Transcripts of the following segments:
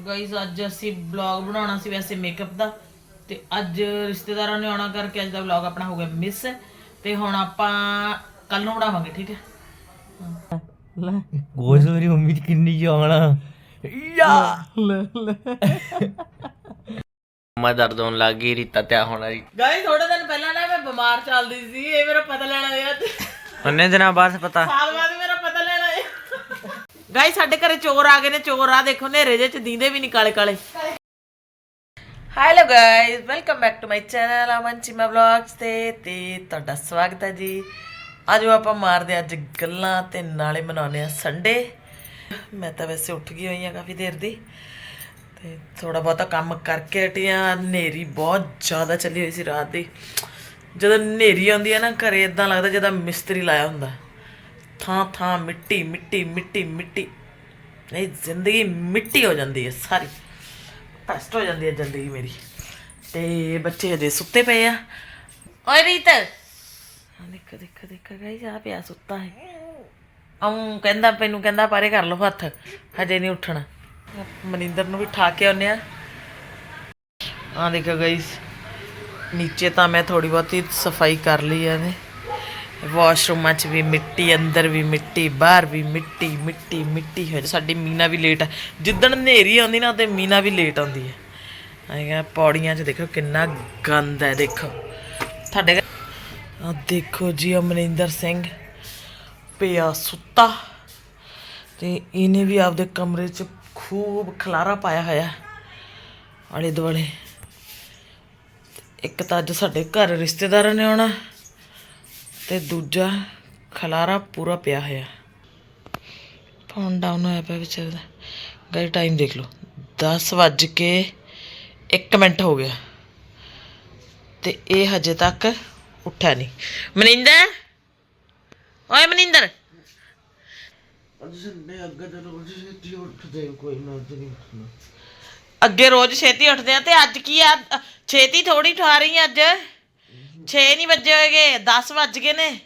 Guys ਅੱਜ ਅਸੀਂ vlog ਬਣਾਉਣਾ ਸੀ ਵੈਸੇ ਮੇਕਅਪ ਦਾ ਤੇ ਅੱਜ ਰਿਸ਼ਤੇਦਾਰਾਂ ਨੇ ਆਉਣਾ ਕਰਕੇ ਅੱਜ ਦਾ ਵਲੌਗ ਆਪਣਾ ਹੋ ਗਿਆ ਮਿਸ ਤੇ ਹੁਣ ਆਪਾਂ ਕੱਲ ਨੂੰ ਬਣਾਵਾਂਗੇ ਠੀਕ ਹੈ? ਲੈ ਗੋਸ਼ ਮੇਰੀ ਮੰਮੀ ਦੀ ਕਿੰਨੀ ਜਾਣਾ ਯਾ! ਲੈ ਲੈ। ਮੈਂ ਦਰਦ ਹੋਣ ਲੱਗ ਗਈ ਰੀਤਾ ਤੇ ਹੋਣਾ ਗਾਇਸ ਥੋੜੇ ਦਿਨ ਪਹਿਲਾਂ ਨਾ ਮੈਂ ਬਿਮਾਰ ਚੱਲਦੀ ਸੀ ਇਹ ਮੇਰਾ ਪਤਾ ਲੈਣਾ ਅੱਜ ਉਹਨੇ ਦਿਨਾਂ ਬਾਅਦ ਪਤਾ। ਸਾਲ ਬਾਅਦ ਗਾਈ ਸਾਡੇ ਘਰੇ ਚੋਰ ਆ ਗਏ ਨੇ, ਚੋਰ ਆ ਦੇਖੋ, ਹਨੇਰੇ ਜਿਹੇ ਚ ਦੀਂਦੇ ਵੀ ਨਹੀਂ ਕਾਲੇ ਕਾਲੇ। Hello guys welcome back to my channel Aman Cheema vlogs ਤੇ ਤੇ ਤੁਹਾਡਾ ਸਵਾਗਤ ਹੈ ਜੀ। ਅੱਜ ਆਪਾਂ ਮਾਰਦੇ ਹਾਂ ਅੱਜ ਗੱਲਾਂ ਤੇ ਨਾਲੇ ਮਨਾਉਂਦੇ ਆ ਸੰਡੇ ਮੈਂ ਤਾਂ ਵੈਸੇ ਉੱਠ ਗਈ ਹੋਈ ਆ ਕਾਫੀ ਦੇਰ ਦੀ, ਤੇ ਥੋੜਾ ਬਹੁਤਾ ਕੰਮ ਕਰਕੇ ਹਟੀਆਂ ਹਨੇਰੀ ਬਹੁਤ ਜ਼ਿਆਦਾ ਚੱਲੀ ਹੋਈ ਸੀ ਰਾਤ ਦੀ। ਜਦੋਂ ਹਨੇਰੀ ਆਉਂਦੀ ਹੈ ਨਾ, ਘਰੇ ਇਦਾਂ ਲੱਗਦਾ ਜਿੱਦਾਂ ਮਿਸਤਰੀ ਲਾਇਆ ਹੁੰਦਾ। ਥਾਂ ਥਾਂ ਮਿੱਟੀ ਮਿੱਟੀ ਮਿੱਟੀ ਮਿੱਟੀ। ਨਹੀਂ, ਜ਼ਿੰਦਗੀ ਮਿੱਟੀ ਹੋ ਜਾਂਦੀ ਹੈ ਸਾਰੀ। ਪਸਟ ਹੋ ਜਾਂਦੀ ਹੈ ਜ਼ਿੰਦਗੀ ਮੇਰੀ। ਤੇ ਬੱਚੇ ਅਜੇ ਸੁੱਤੇ ਪਏ ਆ। ਓਏ ਰੀਤ! ਦੇਖ ਦੇਖ ਦੇਖ, ਗਾਈ ਆ ਪਿਆ, ਸੁੱਤਾ ਹੈ। ਆਉਂ ਕਹਿੰਦਾ ਪੈਨੂੰ ਕਹਿੰਦਾ, ਪਾਰੇ ਕਰ ਲਓ ਹੱਥ। ਹਜੇ ਨਹੀਂ ਉੱਠਣਾ। ਮਨਿੰਦਰ ਨੂੰ ਵੀ ਠਾ ਕੇ ਆਉਂਦੇ ਆ। ਆ ਦੇਖੋ ਗਾਈਸ ਨੀਚੇ ਤਾਂ ਮੈਂ ਥੋੜੀ ਬਹੁਤੀ ਸਫ਼ਾਈ ਕਰ ਲਈ ਆ ਨੇ ਵਾਸ਼ਰੂਮਾਂ 'ਚ ਵੀ ਮਿੱਟੀ, ਅੰਦਰ ਵੀ ਮਿੱਟੀ, ਬਾਹਰ ਵੀ ਮਿੱਟੀ ਮਿੱਟੀ ਮਿੱਟੀ। ਹੋ ਸਾਡੀ ਮੀਨਾ ਵੀ ਲੇਟ ਆ। ਜਿੱਦਣ ਹਨੇਰੀ ਆਉਂਦੀ ਨਾ, ਤੇ ਮੀਨਾ ਵੀ ਲੇਟ ਆਉਂਦੀ ਹੈ ਆਏਗਾ ਪੌੜੀਆਂ 'ਚ ਦੇਖੋ ਕਿੰਨਾ ਗੰਦ ਹੈ, ਦੇਖੋ। ਤੁਹਾਡੇ ਆ ਦੇਖੋ ਜੀ ਅਮਰਿੰਦਰ ਸਿੰਘ ਪਿਆ ਸੁੱਤਾ। ਤੇ ਇਹਨੇ ਵੀ ਆਪਦੇ ਕਮਰੇ 'ਚ ਖੂਬ ਖਲਾਰਾ ਪਾਇਆ ਹੋਇਆ। ਆਲੇ ਦੁਆਲੇ ਇੱਕ ਤਾਂ ਅੱਜ ਸਾਡੇ ਘਰ ਰਿਸ਼ਤੇਦਾਰਾਂ ਨੇ ਆਉਣਾ। ਤੇ ਦੂਜਾ ਖਲਾਰਾ ਪੂਰਾ ਪਿਆ ਹੋਇਆ। ਫੋਨ ਡਾਊਨ ਹੋਇਆ ਪਿਆ ਵਿਚਾਰੇ ਦਾ ਗਾਈ ਟਾਈਮ ਦੇਖ ਲਓ। 10 ਵੱਜ ਕੇ 1 ਮਿੰਟ ਹੋ ਗਿਆ। ਤੇ ਇਹ ਹਜੇ ਤੱਕ ਉੱਠਿਆ ਨਹੀਂ। ਮਨਿੰਦਰ? ਓਏ ਮਨਿੰਦਰ! ਅੱਗੇ ਰੋਜ਼ ਛੇਤੀ ਉੱਠਦੇ ਆ ਤੇ ਅੱਜ ਕੀ ਆ? ਛੇਤੀ ਥੋੜੀ ਠਾ ਰਹੀ ਅੱਜ। 6 ਨਹੀਂ ਵੱਜੇ ਹੋਏਗੇ 10 ਵੱਜ ਗਏ ਨੇ।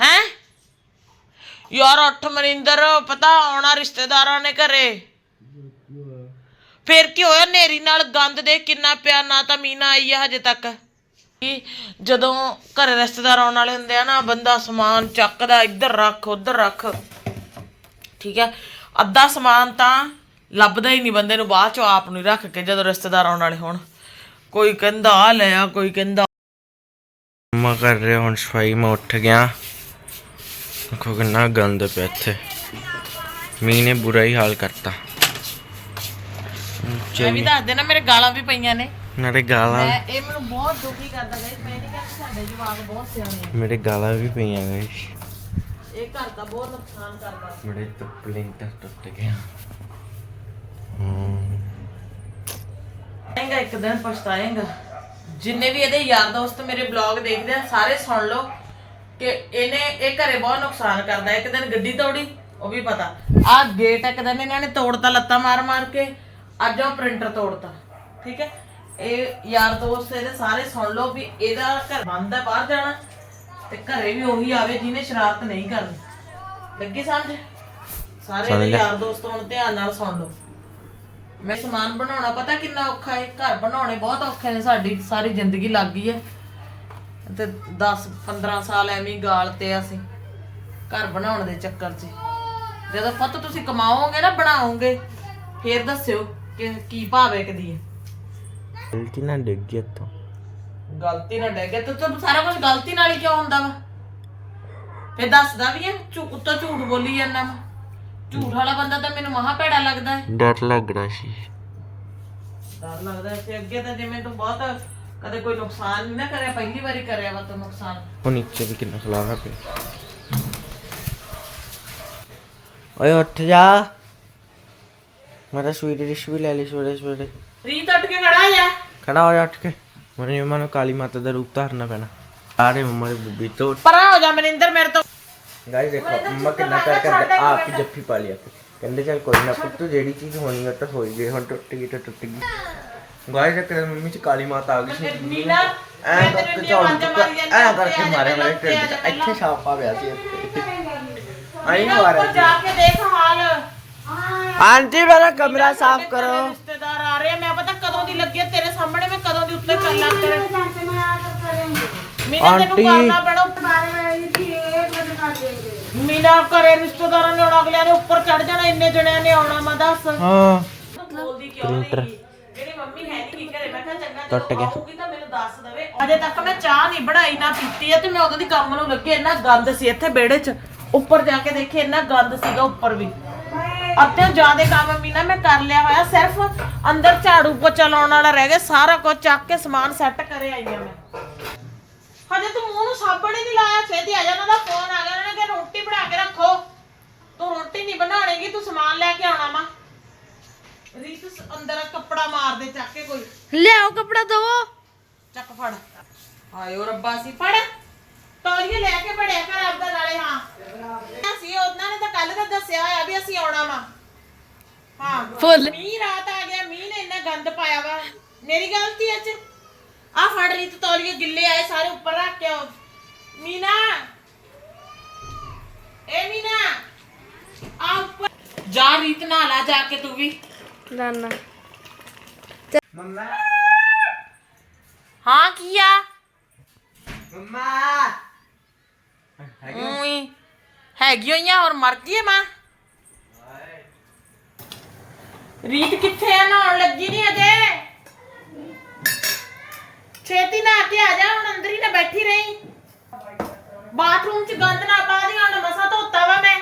ਹੈਂ? ਯਾਰ, ਉੱਠ ਮਨਿੰਦਰ, ਪਤਾ ਆਉਣਾ ਰਿਸ਼ਤੇਦਾਰਾਂ ਨੇ ਘਰੇ। ਫੇਰ ਕੀ ਹੋਇਆ ਨੇਰੀ ਨਾਲ ਗੰਦ ਦੇ ਕਿੰਨਾ ਪਿਆ, ਨਾ ਤਾਂ ਮੀਨਾ ਆਈ ਆ ਹਜੇ ਤੱਕ। ਕਿ ਜਦੋਂ ਘਰੇ ਰਿਸ਼ਤੇਦਾਰ ਆਉਣ ਵਾਲੇ ਹੁੰਦੇ ਆ ਨਾ, ਬੰਦਾ ਸਮਾਨ ਚੱਕਦਾ, ਇੱਧਰ ਰੱਖ, ਉੱਧਰ ਰੱਖ। ਠੀਕ ਹੈ ਅੱਧਾ ਸਮਾਨ ਤਾਂ ਲੱਭਦਾ ਹੀ ਨਹੀਂ ਬੰਦੇ ਨੂੰ, ਬਾਅਦ ਚੋਂ ਆਪ ਨੂੰ ਰੱਖ ਕੇ ਜਦੋਂ ਰਿਸ਼ਤੇਦਾਰ ਆਉਣ ਵਾਲੇ ਹੋਣ। ਕੋਈ ਕਹਿੰਦਾ ਆ ਲੈ ਆ ਕੋਈ ਕਹਿੰਦਾ ਮੰਮਾ ਕਰ ਰਹੇ ਹੁਣ ਸਫ਼ਾਈ ਮੈਂ ਉੱਠ ਗਿਆ। ਦੇਖੋ ਕਿੰਨਾ ਗੰਦ ਪਿਆ ਇੱਥੇ। ਮੀਂਹ ਨੇ ਬੁਰਾ ਹੀ ਹਾਲ ਕਰਤਾ। ਮੈਂ ਵੀ ਦੱਸ ਦੇਣਾ ਮੇਰੇ ਗਾਲਾਂ ਵੀ ਪਈਆਂ ਨੇ। ਨਾਲੇ ਗਾਲਾਂ ਮੈਂ ਇਹ ਮੈਨੂੰ ਬਹੁਤ ਦੁਖੀ ਕਰਦਾ ਗਾਇਸ ਮੈਂ ਨਹੀਂ ਕਹਿੰਦਾ ਸਾਡੇ ਜਵਾਕ ਬਹੁਤ ਸਿਆਣੇ ਆ। ਮੇਰੇ ਗਾਲਾਂ ਵੀ ਪਈਆਂ ਗਏ ਇਹ ਘਰ ਦਾ ਬਹੁਤ ਨੁਕਸਾਨ ਕਰਦਾ। ਮੇਰੇ ਤਾਂ ਪਲਿੰਟਰ ਟੁੱਟ ਗਿਆ। ਹੂੰ। ਆਏਗਾ ਇੱਕ ਦਿਨ ਪਛਤਾਏਗਾ। ਜਿੰਨੇ ਵੀ ਇਹਦੇ ਯਾਰ ਦੋਸਤ ਮੇਰੇ ਬਲੌਗ ਦੇਖਦੇ ਆ ਸਾਰੇ ਸੁਣ ਲਓ ਕਿ ਇਹਨੇ ਇਹ ਘਰੇ ਬਹੁਤ ਨੁਕਸਾਨ ਕਰਦਾ। ਇੱਕ ਦਿਨ ਗੱਡੀ ਤੋੜੀ ਉਹ ਵੀ ਪਤਾ। ਆਹ ਗੇਟ ਇੱਕ ਦਿਨ ਇਹਨਾਂ ਨੇ ਤੋੜਤਾ ਲੱਤਾਂ ਮਾਰ ਮਾਰ ਕੇ। ਅੱਜ ਉਹ ਪ੍ਰਿੰਟਰ ਤੋੜਤਾ ਠੀਕ ਹੈ? ਇਹ ਯਾਰ ਦੋਸਤ ਇਹਦੇ ਸਾਰੇ ਸੁਣ ਲਓ ਵੀ ਇਹਦਾ ਘਰ ਬੰਦ ਹੈ ਬਾਹਰ ਜਾਣਾ। ਤੇ ਘਰੇ ਵੀ ਉਹੀ ਆਵੇ ਜਿਹਨੇ ਸ਼ਰਾਰਤ ਨਹੀਂ ਕਰਨੀ। ਲੱਗੀ ਸਮਝ? ਸਾਰੇ ਇਹਦੇ ਯਾਰ ਦੋਸਤ ਹੁਣ ਧਿਆਨ ਨਾਲ ਸੁਣ ਲਓ। ਮੈਂ ਸਮਾਨ ਬਣਾਉਣਾ ਪਤਾ ਕਿੰਨਾ ਔਖਾ ਹੈ? ਘਰ ਬਣਾਉਣੇ ਬਹੁਤ ਔਖੇ ਨੇ ਸਾਡੀ ਸਾਰੀ ਜ਼ਿੰਦਗੀ ਲੱਗ ਗਈ ਹੈ। ਤੇ 10 15 ਸਾਲ ਐਵੇਂ ਹੀ ਗਾਲ ਤੇ ਅਸੀਂ ਘਰ ਬਣਾਉਣ ਦੇ ਚੱਕਰ 'ਚ। ਜਦੋਂ ਪੁੱਤ ਤੁਸੀਂ ਕਮਾਓਗੇ ਨਾ ਬਣਾਓਗੇ ਫੇਰ ਦੱਸਿਓ ਕਿ ਕੀ ਵਿਕਦੀ ਹੈ ਗਲਤੀ ਨਾਲ ਡਿੱਗ ਗਿਆ ਤੋਂ ਗਲਤੀ ਨਾਲ ਡੈ ਗਿਆ ਤੇ ਸਾਰਾ ਕੁਝ ਗਲਤੀ ਨਾਲ ਹੀ ਕਿਉਂ ਹੁੰਦਾ ਵਾ? ਫੇਰ ਦੱਸਦਾ ਵੀ ਹੈ ਉੱਤੋਂ ਝੂਠ ਬੋਲੀ ਜਾਂਦਾ ਵਾ। ਝੂਠ ਵਾਲਾ ਬੰਦਾ ਤਾਂ ਮੈਨੂੰ ਮਹਾ ਭੈੜਾ ਲੱਗਦਾ ਹੈ। ਡਰ ਲੱਗ ਰਿਹਾ ਸੀ। ਡਰ ਲੱਗਦਾ ਤੇ ਅੱਗੇ ਤਾਂ ਜਿਵੇਂ ਤੂੰ ਬਹੁਤ ਕਦੇ ਕੋਈ ਨੁਕਸਾਨ ਨਹੀਂ ਨਾ ਕਰਿਆ ਪਹਿਲੀ ਵਾਰੀ ਕਰਿਆ ਵਾ ਤੂੰ ਨੁਕਸਾਨ। ਉਹ ਨੀਚੇ ਵੀ ਕਿੰਨਾ ਖਲਾਰਾ ਪਿਆ ਓਏ ਉੱਠ ਜਾ। ਮੇਰਾ ਸਵੀਟ ਡਿਸ਼ ਵੀ ਲੈ ਲਈ ਸਵੇਰੇ ਸਵੇਰੇ। ਰੀਤ ਉੱਠ ਕੇ ਖੜਾ ਜਾ। ਖੜਾ ਹੋ ਜਾ ਉੱਠ ਕੇ। ਮੇਰੇ ਮੰਮਾ ਨੂੰ ਕਾਲੀ ਮਾਤਾ ਦਾ ਰੂਪ ਧਾਰਨਾ ਪੈਣਾ। ਸਾਰੇ ਮੰਮਾ ਦੇ ਬੁੱਬੀ ਤੋਂ ਪਰਾਂ ਹੋ ਜਾ ਮਨਿੰਦਰ ਮੇਰੇ ਤੋਂ। ਗਾਇਸ ਦੇਖੋ ਮੰਮਾ ਕਿੰਨਾ ਕਰ ਕਰਦੇ ਆਪ ਹੀ ਜੱਫੀ ਪਾ ਲਿਆ। ਕਹਿੰਦੇ ਚੱਲ ਕੋਈ ਨਾ ਪੁੱਤ ਜਿਹੜੀ ਚੀਜ਼ ਹੋਣੀ ਉਹ ਤਾਂ ਹੋਈ ਗਈ ਹੁਣ ਟੁੱਟ ਗਈ ਤਾਂ ਟੁੱਟ ਗਈ। ਗਾਇਸ ਇੱਕ ਦਿਨ ਮੰਮੀ ਚ ਕਾਲੀ ਮਾਤਾ ਆ ਗਈ ਸੀ। ਮੀਨਾ ਐ ਕਰਕੇ ਚੁੱਕ ਐ ਕਰਕੇ ਮਾਰੇ ਮੇਰੇ ਢਿੱਡ ਚ। ਇੱਥੇ ਛਾਪਾ ਪਿਆ ਸੀ ਇੱਥੇ। ਆਈ ਮਾਰਿਆ ਜਾ ਕੇ ਦੇਖ ਹਾਲ। ਆਂਟੀ ਮੇਰਾ ਕਮਰਾ ਸਾਫ਼ ਕਰੋ। ਰਿਸ਼ਤੇਦਾਰ ਆ ਰਹੇ ਮੈਂ ਪਤਾ ਕਦੋਂ ਦੀ ਲੱਗੀ ਤੇਰੇ ਸਾਹਮਣੇ ਮੈਂ ਕਦੋਂ ਦੀ ਉੱਤੇ ਕਰ ਲਾਂ ਤੇਰੇ। ਮੀਨਾ ਤੈਨੂੰ ਆਂਟੀ। ਕਰਨਾ ਪੈਣਾ। ਮੀਨਾ ਘਰੇ ਰਿਸ਼ਤੇਦਾਰਾਂ ਨੇ ਆਉਣਾ ਅਗਲਿਆਂ ਨੇ ਉੱਪਰ ਚੜ ਜਾਣਾ ਇੰਨੇ ਜਣਿਆਂ ਨੇ ਆਉਣਾ ਮੈਂ ਦੱਸ। ਹਾਂ। ਬੋਲਦੀ ਕਿਉਂ ਨਹੀਂ? ਗੀ? ਜਿਹੜੀ ਮੰਮੀ ਹੈ ਨਹੀਂ ਘਰੇ ਮੈਂ ਕਿਹਾ ਚੰਗਾ ਟੁੱਟ ਜਦੋਂ ਗਿਆ। ਆਊਗੀ ਤਾਂ ਮੈਨੂੰ ਦੱਸ ਦੇਵੇ। ਅਜੇ ਤੱਕ ਮੈਂ ਚਾਹ ਨਹੀਂ ਬਣਾਈ ਨਾ ਪੀਤੀ ਹੈ ਤੇ ਮੈਂ ਉਦੋਂ ਦੀ ਕੰਮ ਨੂੰ ਲੱਗੀ ਇੰਨਾ ਗੰਦ ਸੀ ਇੱਥੇ ਵਿਹੜੇ 'ਚ। ਉੱਪਰ ਜਾ ਕੇ ਦੇਖੇ ਇੰਨਾ ਗੰਦ ਸੀਗਾ ਉੱਪਰ ਵੀ। ਅੱਤੇ ਜਿਆਦੇ ਕੰਮ ਮੀਨਾ ਮੈਂ ਕਰ ਲਿਆ ਹੋਇਆ ਸਿਰਫ। ਅੰਦਰ ਝਾੜੂ ਪੋਚਾ ਲਾਉਣ ਵਾਲਾ ਰਹਿ ਗਿਆ ਸਾਰਾ ਕੁਝ ਚੱਕ ਕੇ ਸਮਾਨ ਸੈੱਟ ਕਰੇ ਆਈ ਆ ਮੈਂ। ਹਜੇ ਤੂੰ ਮੂੰਹ ਨੂੰ ਸਾਬਣ ਹੀ ਨਹੀਂ ਲਾਇਆ ਛੇਤੀ ਆ ਜਾ ਉਹਨਾਂ ਦਾ ਫੋਨ ਆ ਗਿਆ ਉਹਨਾਂ ਨੇ ਕਿਹਾ ਰੋਟੀ ਬਣਾ ਕੇ ਰੱਖੋ। ਤੂੰ ਰੋਟੀ ਨਹੀਂ ਬਣਾਣੇਗੀ ਤੂੰ ਸਮਾਨ ਲੈ ਕੇ ਆਉਣਾ ਵਾ। ਰੀਤ ਅੰਦਰ ਕੱਪੜਾ ਮਾਰ ਦੇ ਚੱਕ ਕੇ ਕੋਈ। ਲਿਆਓ ਕਪੜਾ ਦਵੋ। ਚੱਕ ਫੜ। ਆਇਓ ਰੱਬਾ ਸੀ ਫੜ। ਤੌਲੀਏ ਲੈ ਕੇ ਬੜਿਆ ਕਰ ਆਪਦਾ ਨਾਲੇ ਹਾਂ। ਅਸੀਂ ਉਹਨਾਂ ਨੇ ਤਾਂ ਕੱਲ ਦਾ ਦੱਸਿਆ ਹੋਇਆ ਵੀ ਅਸੀਂ ਆਉਣਾ ਵਾ। ਹਾਂ ਫੁੱਲ। ਮੀਂਹ ਰਾਤ ਆ ਗਿਆ ਮੀਂਹ ਨੇ ਇੰਨਾ ਗੰਦ ਪਾਇਆ ਵਾ। ਮੇਰੀ ਗਲਤੀ ਅੱਜ ਆ ਫੜ ਰੀਤ ਤੌਲੀਏ ਗਿੱਲੇ ਆਏ ਸਾਰੇ ਉੱਪਰ ਰੱਖ ਕੇ ਆਓ। ਮੀਨਾ! ਏ ਮੀਨਾ! ਆ ਉੱਪਰ ਜਾ ਰੀਤ ਨਾਲ ਆ ਜਾ ਕੇ ਤੂੰ ਵੀ। ਨਾਨਾ ਮੰਮਾ। ਹਾਂ ਕੀ ਆ? ਮੰਮਾ। ਉਈ ਹੈਗੀ ਹੋਈਆਂ ਹੋਰ ਮਰ ਗਈ ਆ ਮਾਂ? ਰੀਤ ਕਿੱਥੇ ਆ? ਨਹਾਉਣ ਲੱਗੀ ਨਹੀਂ ਅਜੇ? ਛੇਤੀ ਨਹਾ ਕੇ ਆ ਜਾ, ਹੁਣ ਅੰਦਰ ਹੀ ਨਾ ਬੈਠੀ ਰਹੀ। ਬਾਥਰੂਮ 'ਚ ਗੰਦ ਨਾ ਪਾ ਦੀ, ਹੁਣ ਮਸਾ ਧੋਤਾ ਵਾ ਮੈਂ।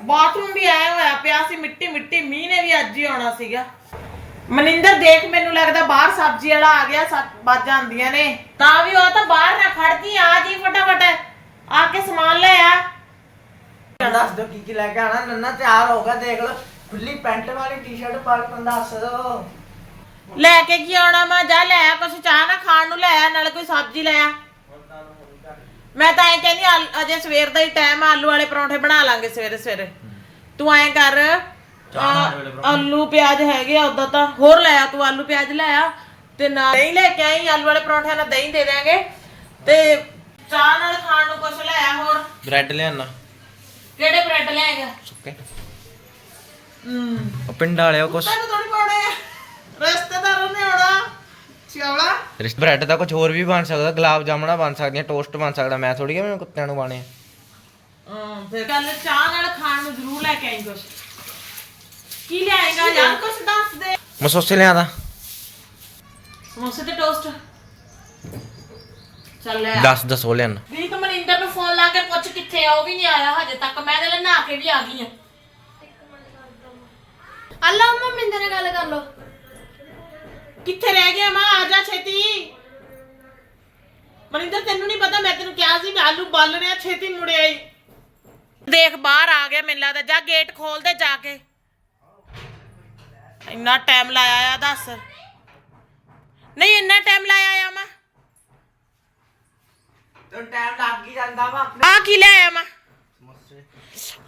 ਬਾਥਰੂਮ ਵੀ ਆਇਆ ਹੋਇਆ ਪਿਆ ਸੀ, ਮਿੱਟੀ ਮਿੱਟੀ ਮੀਂਹ ਨੇ ਵੀ ਅੱਜ ਹੀ ਆਉਣਾ ਸੀਗਾ। ਮਨਿੰਦਰ, ਦੇਖ ਮੈਨੂੰ ਲੱਗਦਾ ਬਾਹਰ ਸਬਜ਼ੀ ਵਾਲਾ ਆ ਗਿਆ, ਸੱਤ ਵੱਜ ਜਾਂਦੀਆਂ ਨੇ। ਤਾਂ ਵੀ ਉਹ ਤਾਂ ਬਾਹਰ ਨਾ ਖੜਦੀ, ਆ ਜੀ ਫਟਾਫਟ। ਆ ਕੇ ਸਮਾਨ ਲੈ ਆ। ਦੱਸ ਦੋ ਕੀ ਕੀ ਲੈ ਕੇ ਆਣਾ ਨੰਨਾ ਤਿਆਰ ਹੋ ਗਿਆ, ਦੇਖ ਲਓ। ਖੁੱਲੀ ਪੈਂਟ ਵਾਲੀ ਟੀ-ਸ਼ਰਟ ਪਾ ਕੇ ਦੱਸ ਦੋ ਲੈ ਕੇ ਕੀ ਆਉਣਾ ਮੈਂ ਜਾ ਲੈ ਆ ਕੁਛ ਚਾਹ ਨਾ ਖਾਣ ਨੂੰ ਲੈ ਆ ਨਾਲੇ ਕੋਈ ਸਬਜ਼ੀ ਲੈ ਆ। ਮੈਂ ਤਾਂ ਐਂ ਕਹਿੰਦੀ ਆਲ- ਅਜੇ ਸਵੇਰ ਦਾ ਹੀ ਟਾਈਮ ਆ ਆਲੂ ਵਾਲੇ ਪਰੌਂਠੇ ਬਣਾ ਲਾਂਗੇ ਸਵੇਰੇ ਸਵੇਰੇ। ਤੂੰ ਐਂ ਕਰ ਆਲੂ ਪਿਆਜ਼ ਹੈਗੇ ਆ ਉਦਾਂ ਤਾਂ। ਹੋਰ ਲੈ ਆ ਤੂੰ ਆਲੂ ਪਿਆਜ਼ ਲੈ ਆ ਤੇ ਨਾਲ ਦਹੀਂ ਲੈ ਕੇ ਆਈ ਆਲੂ ਵਾਲੇ ਪਰੌਂਠਿਆਂ ਨਾਲ ਦਹੀਂ ਦੇ ਦਿਆਂਗੇ। ਤੇ ਚਾਹ ਨਾਲ ਖਾਣ ਨੂੰ ਕੁਛ ਲੈ ਆ ਹੋਰ? ਬ੍ਰੈਡ ਲਿਆਣਾ ਕਿਹੜੇ ਬ੍ਰੈਡ ਲਿਆਏਗਾ ਸੁੱਕੇ। ਹੂੰ। ਉਹ ਪਿੰਡ ਵਾਲਿਓ ਕੁਛ ਤੈਨੂੰ ਥੋੜੀ ਪਾਉਣੇ ਆ। ਰਿਸ਼ਤੇਦਾਰਾਂ ਨੇ ਆਉਣਾ। ਚੌਲਾ ਰਿਸ਼ਤ ਬ੍ਰੈਡ ਦਾ ਕੁਝ ਹੋਰ ਵੀ ਬਣ ਸਕਦਾ ਗੁਲਾਬ ਜਾਮਣਾ ਬਣ ਸਕਦੀਆਂ ਟੋਸਟ ਬਣ ਸਕਦਾ। ਮੈਂ ਥੋੜੀ ਮੈਂ ਕੁੱਤਿਆਂ ਨੂੰ ਬਾਣੇ ਹਾਂ ਫਿਰ ਕੱਲ ਚਾਹ ਨਾਲ ਖਾਣ ਨੂੰ ਜ਼ਰੂਰ ਲੈ ਕੇ ਆਈ ਕੁਛ। ਕੀ ਲਿਆਏਗਾ ਯਾਰ ਕੁਛ ਦੱਸ ਦੇ। ਮਸੋਸੇ ਲਿਆਦਾ। ਸਮੋਸੇ ਤੇ ਟੋਸਟ। ਚੱਲ ਲੈ 10 10 ਉਹ ਲਿਆਣਾ ਰੀਤ ਮਨਿੰਦਰ ਨੂੰ ਫੋਨ ਲਾ ਕੇ ਪੁੱਛ ਕਿੱਥੇ ਆ ਉਹ ਵੀ ਨਹੀਂ ਆਇਆ ਹਜੇ ਤੱਕ। ਮੈਂ ਇਹਦੇ ਲਈ ਨਹਾ ਕੇ ਵੀ ਆ ਗਈ ਆ। ਅੱਲਾ ਮੰਮੀ ਦੇ ਨਾਲ ਗੱਲ ਕਰ ਲੋ ਕਿੱਥੇ ਰਹਿ ਗਿਆ ਮਾਂ? ਆ ਜਾ ਛੇਤੀ। ਮਨਿੰਦਰ ਤੈਨੂੰ ਨਹੀਂ ਪਤਾ ਮੈਂ ਤੈਨੂੰ ਕਿਹਾ ਸੀ ਮੈਂ ਆਲੂ ਬਾਲਣੇ ਆ ਛੇਤੀ ਮੁੜਿਆ ਈ ਦੇਖ ਬਾਹਰ ਆ ਗਿਆ ਮੈਨੂੰ ਲੱਗਦਾ। ਜਾ ਗੇਟ ਖੋਲ ਦੇ ਜਾ ਕੇ। ਇੰਨਾ ਟਾਈਮ ਲਾਇਆ ਆ ਦੱਸ। ਨਹੀਂ ਇੰਨਾ ਟਾਈਮ ਲਾਇਆ ਆ ਮੈਂ। ਤੇ ਟਾਈਮ ਲੱਗ ਹੀ ਜਾਂਦਾ ਵਾ। ਆ ਕੀ ਲੈ ਆਇਆ ਮੈਂ?